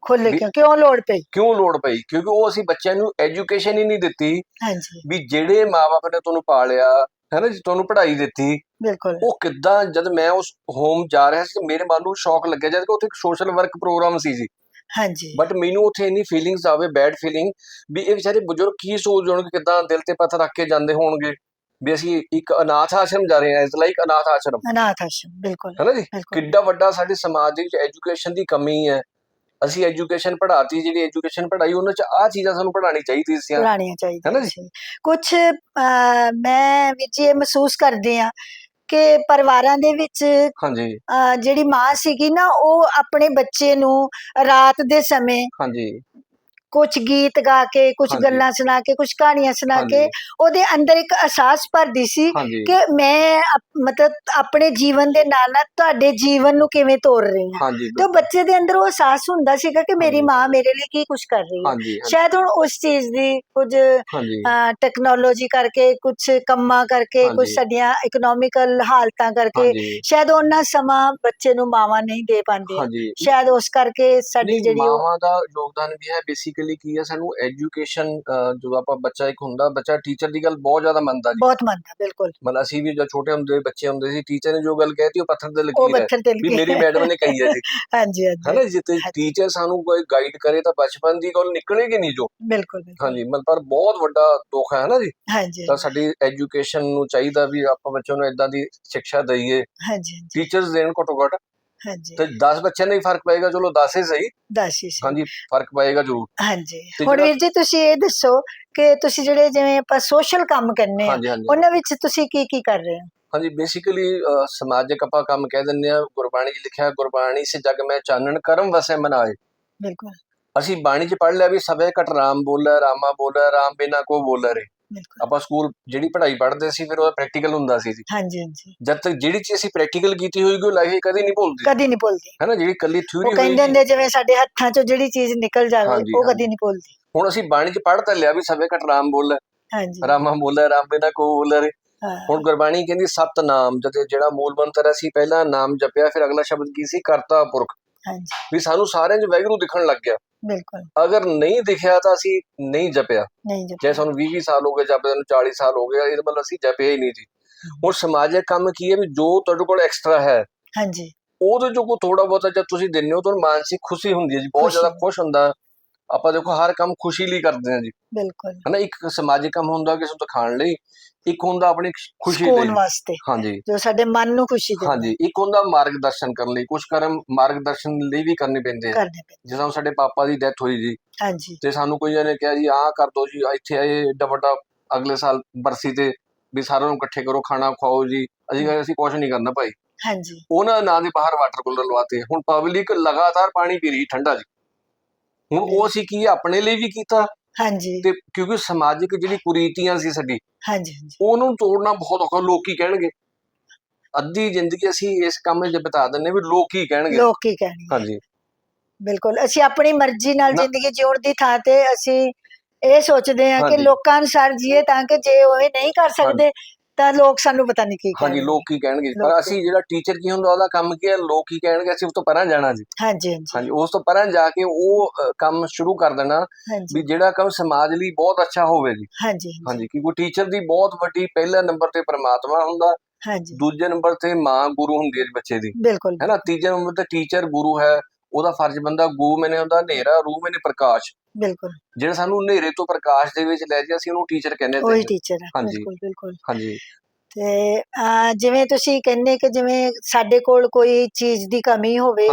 ਖੁੱਲੇ ਕਿਉਂ? ਕਿਉਂ ਲੋੜ ਪਈ? ਕਿਉਂ ਲੋੜ ਪਈ? ਕਿਉਂਕਿ ਉਹ ਅਸੀਂ ਬੱਚਿਆਂ ਨੂੰ ਐਜੂਕੇਸ਼ਨ ਹੀ ਨਹੀਂ ਦਿੱਤੀ ਹਾਂਜੀ। ਵੀ ਜਿਹੜੇ ਮਾਪੇ ਨੇ ਤੁਹਾਨੂੰ ਪਾਲਿਆ ਹੈ ਨਾ ਜੀ ਤੁਹਾਨੂੰ ਪੜ੍ਹਾਈ ਦਿੱਤੀ ਬਿਲਕੁਲ। ਉਹ ਕਿੱਦਾਂ ਜਦ ਮੈਂ ਉਸ ਹੋਮ ਜਾ ਰਿਹਾ ਸੀ ਮੇਰੇ ਮਨ ਨੂੰ ਸ਼ੌਕ ਲੱਗਿਆ ਜਦ ਕਿ ਉੱਥੇ ਇੱਕ ਸੋਸ਼ਲ ਵਰਕ ਪ੍ਰੋਗਰਾਮ ਸੀ ਜੀ। ਹਾਂਜੀ। ਬਟ ਮੈਨੂੰ ਉੱਥੇ ਇੰਨੀ ਫੀਲਿੰਗਸ ਆਵੇ ਬੈਡ ਫੀਲਿੰਗ ਵੀ ਇਹ ਵਿਚਾਰੇ ਬਜ਼ੁਰਗ ਕੀ ਸੋਚ ਹੋਣਗੇ ਕਿੱਦਾਂ ਦਿਲ ਤੇ ਪੱਥਰ ਰੱਖ ਕੇ ਜਾਂਦੇ ਹੋਣਗੇ? ਵੀ ਅਸੀਂ ਇੱਕ ਅਨਾਥ ਆਸ਼ਰਮ ਜਾ ਰਹੇ ਹਾਂ ਇਸ ਲਾਈਕ ਅਨਾਥ ਆਸ਼ਰਮ। ਅਨਾਥ ਆਸ਼ਰਮ ਬਿਲਕੁਲ ਹੈ ਨਾ ਜੀ? ਕਿੱਡਾ ਵੱਡਾ ਸਾਡੇ ਸਮਾਜ ਦੇ ਵਿੱਚ ਐਜੂਕੇਸ਼ਨ ਦੀ ਕਮੀ ਹੈ। ਅਸੀਂ ਐਜੂਕੇਸ਼ਨ ਪੜ੍ਹਾਤੀ ਜਿਹੜੀ ਐਜੂਕੇਸ਼ਨ ਪੜ੍ਹਾਈ ਉਹਨਾਂ ਚ ਆ ਚੀਜ਼ਾਂ ਸਾਨੂੰ ਪੜ੍ਹਾਉਣੀ ਚਾਹੀਦੀ ਸੀ। ਪੁਰਾਣੀਆਂ ਹੈ ਨਾ ਚਾਹੀਦੀਆਂ ਜੀ? ਕੁਝ ਮੈਂ ਵਿੱਚ ਇਹ ਮਹਿਸੂਸ ਕਰਦੀ ਆ ਕਿ ਪਰਿਵਾਰਾਂ ਦੇ ਵਿੱਚ ਹਾਂਜੀ। ਜਿਹੜੀ ਮਾਂ ਸੀਗੀ ਨਾ ਉਹ ਆਪਣੇ ਬੱਚੇ ਨੂੰ ਰਾਤ ਦੇ ਸਮੇਂ ਹਾਂਜੀ। ਕੁਝ ਗੀਤ ਗਾ ਕੇ ਕੁਝ ਹਾਂਜੀ। ਗੱਲਾਂ ਸੁਣਾ ਕੇ ਕੁਝ ਕਹਾਣੀਆਂ ਸੁਣਾ ਕੇ ਹਾਂਜੀ। ਉਹਦੇ ਅੰਦਰ ਇੱਕ ਅਹਿਸਾਸ ਭਰਦੀ ਸੀ ਹਾਂਜੀ। ਕਿ ਮੈਂ ਅਪ- ਮਤਲਬ ਆਪਣੇ ਜੀਵਨ ਦੇ ਨਾਲ ਨਾਲ ਤੁਹਾਡੇ ਜੀਵਨ ਨੂੰ ਕਿਵੇਂ ਤੋੜ ਰਹੀ ਹਾਂ। ਹਾਂਜੀ ਤੇ ਉਹ ਬੱਚੇ ਦੇ ਅੰਦਰ ਉਹ ਅਹਿਸਾਸ ਹੁੰਦਾ ਸੀਗਾ ਕਿ ਮੇਰੀ ਹਾਂਜੀ। ਮਾਂ ਮੇਰੇ ਲਈ ਕੀ ਕੁਝ ਕਰ ਰਹੀ ਹੈ। ਹਾਂਜੀ ਸ਼ਾਇਦ ਹੁਣ ਉਸ ਚੀਜ਼ ਦੀ ਕੁਝ ਹਾਂਜੀ। ਟੈਕਨੋਲੋਜੀ ਕਰਕੇ ਕੁਝ ਕੰਮਾਂ ਕਰਕੇ ਕੁਝ ਹਾਂਜੀ। ਸਾਡੀਆਂ ਇਕਨੋਮਿਕਲ ਹਾਲਤਾਂ ਕਰਕੇ ਹਾਂਜੀ। ਸ਼ਾਇਦ ਉਹਨਾਂ ਸਮਾਂ ਬੱਚੇ ਨੂੰ ਮਾਵਾਂ ਨਹੀਂ ਦੇ ਪਾਉਂਦੀਆਂ ਹਾਂਜੀ। ਸ਼ਾਇਦ ਉਸ ਕਰਕੇ ਸਾਡੀ ਜਿਹੜੀ ਉਹ ਮਾਵਾਂ ਦਾ ਯੋਗਦਾਨ ਵੀ ਹੈ ਬੇਸਿਕਲੀ ਬੇਸਿਕਲੀ ਕੀ ਹੈ ਸਾਨੂੰ ਐਜੂਕੇਸ਼ਨ ਜਦੋਂ ਆਪਾਂ ਬੱਚਾ ਇੱਕ ਹੁੰਦਾ ਬੱਚਾ ਟੀਚਰ ਦੀ ਗੱਲ ਬਹੁਤ ਜ਼ਿਆਦਾ ਮੰਨਦਾ ਜੀ। ਬਹੁਤ ਮੰਨਦਾ ਬਿਲਕੁਲ। ਮਤਲਬ ਅਸੀਂ ਵੀ ਜਦ ਛੋਟੇ ਹੁੰਦੇ ਬੱਚੇ ਹੁੰਦੇ ਸੀ ਟੀਚਰ ਨੇ ਜੋ ਗੱਲ ਕਹਿਤੀ ਉਹ ਪੱਥਰ ਤੇ ਲੱਗੀ ਹੈ ਵੀ ਮੇਰੀ ਮੈਡਮ ਨੇ ਕਹੀ ਹੈ ਜੀ। ਹਾਂਜੀ ਹਾਂਜੀ। ਹਨਾ ਜਿੱਤੇ। ਟੀਚਰ ਸਾਨੂੰ ਕੋਈ ਗਾਈਡ ਕਰੇ ਤਾਂ ਬਚਪਨ ਦੀ ਗੱਲ ਨਿਕਲੇਗੀ ਨਹੀਂ ਜੋ? ਬਿਲਕੁਲ ਹਾਂਜੀ ਮਤਲਬ ਪਰ ਬਹੁਤ ਵੱਡਾ ਦੁੱਖ ਹੈ ਨਾ ਜੀ। ਹਾਂਜੀ ਤਾਂ ਸਾਡੀ ਐਜੂਕੇਸ਼ਨ ਨੂੰ ਚਾਹੀਦਾ ਵੀ ਆਪਾਂ ਬੱਚਿਆਂ ਨੂੰ ਇਦਾਂ ਦੀ ਸਿੱਖਿਆ ਦਈਏ। ਹਾਂਜੀ ਹਾਂਜੀ। ਟੀਚਰਸ ਦੇਣ ਘੱਟੋ ਘੱਟ। ਹਾਂਜੀ। ਤੇ 10 ਬੱਚਿਆਂ ਨੂੰ ਹੀ ਫ਼ਰਕ ਪਏਗਾ ਚਲੋ 10 ਹੀ ਸਹੀ। ਦੱਸੀ ਸੀ ਹਾਂਜੀ ਫ਼ਰਕ ਪਏਗਾ ਜ਼ਰੂਰ। ਹਾਂਜੀ। ਤੇ ਹੁਣ ਜਿਹੜਾ- ਵੀਰ ਜੀ ਤੁਸੀਂ ਇਹ ਦੱਸੋ ਕਿ ਤੁਸੀਂ ਜਿਹੜੇ ਜਿਵੇਂ ਆਪਾਂ ਸੋਸ਼ਲ ਕੰਮ ਕਰਨੇ ਆ ਹਾਂਜੀ ਹਾਂਜੀ। ਉਹਨਾਂ ਵਿੱਚ ਤੁਸੀਂ ਕੀ ਕੀ ਕਰ ਰਹੇ ਹੋ? ਹਾਂਜੀ ਬੇਸਿਕਲੀ ਸਮਾਜਿਕ ਆਪਾਂ ਕੰਮ ਕਹਿ ਦਿੰਦੇ ਆ ਗੁਰਬਾਣੀ 'ਚ ਲਿਖਿਆ ਗੁਰਬਾਣੀ ਸੇ ਜਗ ਮੈਂ ਚਾਨਣ ਕਰਮ ਵਸੈ ਮਨਾਏ। ਬਿਲਕੁਲ। ਅਸੀਂ ਬਾਣੀ 'ਚ ਪੜ੍ਹ ਲਿਆ ਵੀ ਸਭੇ ਘਟ ਰਾਮ ਬੋਲੇ ਰਾਮਾ ਬੋਲੇ ਰਾਮ ਬਿਨਾ ਕੋ ਬੋਲੇ ਰੇ। ਬਿਲਕੁਲ। ਆਪਾਂ ਸਕੂਲ ਜਿਹੜੀ ਪੜ੍ਹਾਈ ਪੜ੍ਹਦੇ ਸੀ ਫਿਰ ਉਹ ਪ੍ਰੈਕਟੀਕਲ ਹੁੰਦਾ ਸੀ ਜੀ। ਹਾਂਜੀ ਹਾਂਜੀ। ਜਦ ਤੱਕ ਜਿਹੜੀ ਚੀਜ਼ ਅਸੀਂ ਪ੍ਰੈਕਟੀਕਲ ਕੀਤੀ ਹੋਏਗੀ ਉਹ ਲਾਈਫ ਕਦੇ ਨਹੀਂ ਭੁੱਲਦੀ। ਕਦੀ ਨਹੀਂ ਭੁੱਲਦੀ। ਹੈ ਨਾ ਜਿਹੜੀ ਕੱਲੀ ਉਹ ਥਿਊਰੀ ਕਹਿੰਦੇ ਹੋਏਗੀ ਹੁੰਦੇ ਜਿਵੇਂ ਸਾਡੇ ਹੱਥਾਂ ਚੋਂ ਜਿਹੜੀ ਚੀਜ਼ ਨਿਕਲ ਜਾਵੇ ਉਹ। ਕਦੀ ਨਹੀਂ ਭੁੱਲਦੀ। ਹੁਣ ਅਸੀਂ ਬਾਣੀ 'ਚ ਪੜ੍ਹ ਤਾਂ ਲਿਆ ਵੀ ਸਭੇ ਘਟ ਰਾਮ ਬੋਲੇ। ਹਾਂਜੀ। ਰਾਮਾ ਬੋਲੇ ਰਾਮ ਬਿਨਾ ਕੋ ਬੋਲੇ ਹੁਣ ਗੁਰਬਾਣੀ ਕਹਿੰਦੀ ਸਤਨਾਮ ਜਦ ਜਿਹੜਾ ਮੂਲ ਮੰਤਰ ਅਸੀਂ ਪਹਿਲਾਂ ਨਾਮ ਜਪਿਆ ਫਿਰ ਅਗਲਾ ਸ਼ਬਦ ਕੀ ਸੀ? ਕਰਤਾ ਪੁਰਖ। ਹਾਂਜੀ। ਵੀ ਸਾਨੂੰ ਸਾਰਿਆਂ 'ਚ ਵੈਗਰੂ ਦਿਖਣ ਲੱਗ ਗਿਆ। ਬਿਲਕੁਲ। ਅਗਰ ਨਹੀਂ ਦਿਖਿਆ ਤਾਂ ਅਸੀਂ ਨਹੀਂ ਜਪਿਆ। ਨਹੀਂ ਜੀ ਜੇ ਸਾਨੂੰ 20 20 ਸਾਲ ਹੋ ਗਏ ਜਪਦੇ ਨੂੰ 40 ਸਾਲ ਹੋ ਗਏ ਇਹਦਾ ਮਤਲਬ ਅਸੀਂ ਜਪਿਆ ਹੀ ਨਹੀਂ ਜੀ। ਹੁਣ ਸਮਾਜਿਕ ਕੰਮ ਕੀ ਹੈ ਵੀ ਜੋ ਤੁਹਾਡੇ ਕੋਲ ਐਕਸਟਰਾ ਹੈ ਹਾਂਜੀ। ਉਹਦੇ ਜੋ ਕੋ ਥੋੜਾ ਬਹੁਤਾ ਜਦ ਤੁਸੀਂ ਦਿੰਦੇ ਹੋ ਤੁਹਾਨੂੰ ਮਾਨਸਿਕ ਖੁਸ਼ੀ ਹੁੰਦੀ ਹੈ ਜੀ ਬਹੁਤ। ਜ਼ਿਆਦਾ ਖੁਸ਼ ਹੁੰਦਾ। ਆਪਾਂ ਦੇਖੋ ਹਰ ਕੰਮ ਖੁਸ਼ੀ ਲਈ ਕਰਦੇ ਹਾਂ ਜੀ। ਬਿਲਕੁਲ। ਹਨਾ ਇੱਕ ਸਮਾਜਿਕ ਕੰਮ ਹੁੰਦਾ ਕਿਸੇ ਨੂੰ ਦਿਖਾਉਣ ਲਈ ਇੱਕ ਹੁੰਦਾ ਆਪਣੀ ਖੁਸ਼ੀ ਲਈ। ਸਕੂਨ ਵਾਸਤੇ। ਹਾਂਜੀ। ਜੋ ਸਾਡੇ ਮਨ ਨੂੰ ਖੁਸ਼ੀ ਦਿੰਦਾ। ਹਾਂਜੀ ਇੱਕ ਹੁੰਦਾ ਮਾਰਗਦਰਸ਼ਨ ਕਰਨ ਲਈ। ਕੁਝ ਕਰਮ ਮਾਰਗਦਰਸ਼ਨ ਲਈ ਵੀ ਕਰਨੇ ਪੈਂਦੇ ਆ। ਕਰਨੇ ਪੈਂਦੇ ਤਰ੍ਹਾਂ ਸਾਡੇ ਪਾਪਾ ਦੀ ਡੈਥ ਹੋਈ ਜੀ। ਹਾਂਜੀ। ਤੇ ਸਾਨੂੰ ਕੋਈ ਨੇ ਕਿਹਾ ਜੀ ਆਹ ਕਰ ਦੋ ਜੀ ਇੱਥੇ ਆਏ ਏਡਾ ਵੱਡਾ ਅਗਲੇ ਸਾਲ ਬਰਸੀ ਤੇ ਵੀ ਸਾਰਿਆਂ ਨੂੰ ਇਕੱਠੇ ਕਰੋ ਖਾਣਾ ਖਵਾਓ ਜੀ। ਅਸੀਂ ਕਿਹਾ ਅਸੀਂ ਕੁਝ ਨਹੀਂ ਕਰਨਾ ਭਾਈ। ਹਾਂਜੀ। ਉਹਨਾਂ ਨਾਂ ਦੇ ਬਾਹਰ ਵਾਟਰ ਕੂਲਰ ਲਵਾਤੇ। ਹੁਣ ਪਬਲਿਕ ਲਗਾਤਾਰ ਪਾਣੀ ਪੀ ਰਹੀ ਠੰਡਾ ਜੀ। ਹੁਣ ਉਹ ਅਸੀਂ ਕੀ ਆਪਣੇ ਲਈ ਵੀ ਕੀਤਾ। ਹਾਂਜੀ। ਤੇ ਕਿਉਂਕਿ ਸਮਾਜਿਕ ਜਿਹੜੀ ਕੁਰੀਤੀਆਂ ਸੀ ਸਾਡੀ ਹਾਂਜੀ ਹਾਂਜੀ। ਉਹਨੂੰ ਤੋੜਨਾ ਬਹੁਤ ਔਖਾ ਲੋਕ ਕੀ ਕਹਿਣਗੇ। ਅੱਧੀ ਜ਼ਿੰਦਗੀ ਅਸੀਂ ਇਸ ਕੰਮ 'ਚ ਬਿਤਾ ਦਿੰਨੇ ਵੀ ਲੋਕ ਕੀ ਕਹਿਣਗੇ। ਲੋਕ ਕੀ ਕਹਿਣਗੇ। ਹਾਂਜੀ। ਬਿਲਕੁਲ ਅਸੀਂ ਆਪਣੀ ਮਰਜ਼ੀ ਨਾਲ ਜ਼ਿੰਦਗੀ ਜਿਉਣ ਦੀ ਥਾਂ ਤੇ ਅਸੀਂ ਇਹ ਸੋਚਦੇ ਹਾਂ ਕਿ। ਲੋਕਾਂ ਅਨੁਸਾਰ ਜੀਏ ਤਾਂ ਕਿ ਜੇ ਉਹ ਇਹ ਨਹੀਂ ਕਰ ਸਕਦੇ ਤਾਂ ਲੋਕ ਸਾਨੂੰ ਪਤਾ ਨਹੀਂ ਕੀ ਹਾਂਜੀ ਲੋਕ ਕੀ ਕਹਿਣਗੇ। ਪਰ ਅਸੀਂ ਜਿਹੜਾ ਟੀਚਰ ਕੀ ਹੁੰਦਾ ਉਹਦਾ ਕੰਮ ਕੀ ਹੈ? ਲੋਕ ਕੀ ਕਹਿਣਗੇ? ਅਸੀਂ ਉਸ ਤੋਂ ਪਰਾਂ ਜਾਣਾ ਜੀ। ਹਾਂਜੀ ਹਾਂਜੀ। ਉਸ ਤੋਂ ਪਰਾਂ ਜਾ ਕੇ ਉਹ ਕੰਮ ਸ਼ੁਰੂ ਕਰ ਦੇਣਾ ਵੀ ਜਿਹੜਾ ਕੰਮ ਸਮਾਜ ਲਈ ਬਹੁਤ ਅੱਛਾ ਹੋਵੇ ਜੀ। ਹਾਂਜੀ ਹਾਂਜੀ। ਕਿਉਂਕਿ ਟੀਚਰ ਦੀ ਬਹੁਤ ਵੱਡੀ ਪਹਿਲੇ ਨੰਬਰ ਤੇ ਪ੍ਰਮਾਤਮਾ ਹੁੰਦਾ ਹਾਂਜੀ। ਦੂਜੇ ਨੰਬਰ ਤੇ ਮਾਂ ਗੁਰੂ ਹੁੰਦੀ ਹੈ ਬੱਚੇ ਦੀ। ਬਿਲਕੁਲ। ਹੈ ਨਾ? ਤੀਜੇ ਨੰਬਰ ਤੇ ਟੀਚਰ ਗੁਰੂ ਹੈ। ਉਹਦਾ ਫਰਜ਼ ਬੰਦਾ ਗੂ ਮੈਨੇ ਹੁੰਦਾ ਹਨੇਰਾ ਰੂ ਮੈਨੇ ਪ੍ਰਕਾਸ਼। ਬਿਲਕੁਲ। ਜਿਹੜਾ ਸਾਨੂੰ ਹਨੇਰੇ ਤੋਂ ਪ੍ਰਕਾਸ਼ ਦੇ ਵਿੱਚ ਲੈ ਜਾ ਅਸੀਂ ਉਹਨੂੰ ਟੀਚਰ ਕਹਿੰਦੇ ਉਹੀ ਹਾਂ ਟੀਚਰ ਹੈ ਹਾਂਜੀ। ਬਿਲਕੁਲ ਬਿਲਕੁਲ। ਹਾਂਜੀ। ਤੇ ਜਿਵੇਂ ਤੁਸੀਂ ਕਹਿੰਦੇ ਕਿ ਜਿਵੇਂ ਸਾਡੇ ਕੋਲ ਕੋਈ ਚੀਜ਼ ਦੀ ਕਮੀ ਹੋਵੇ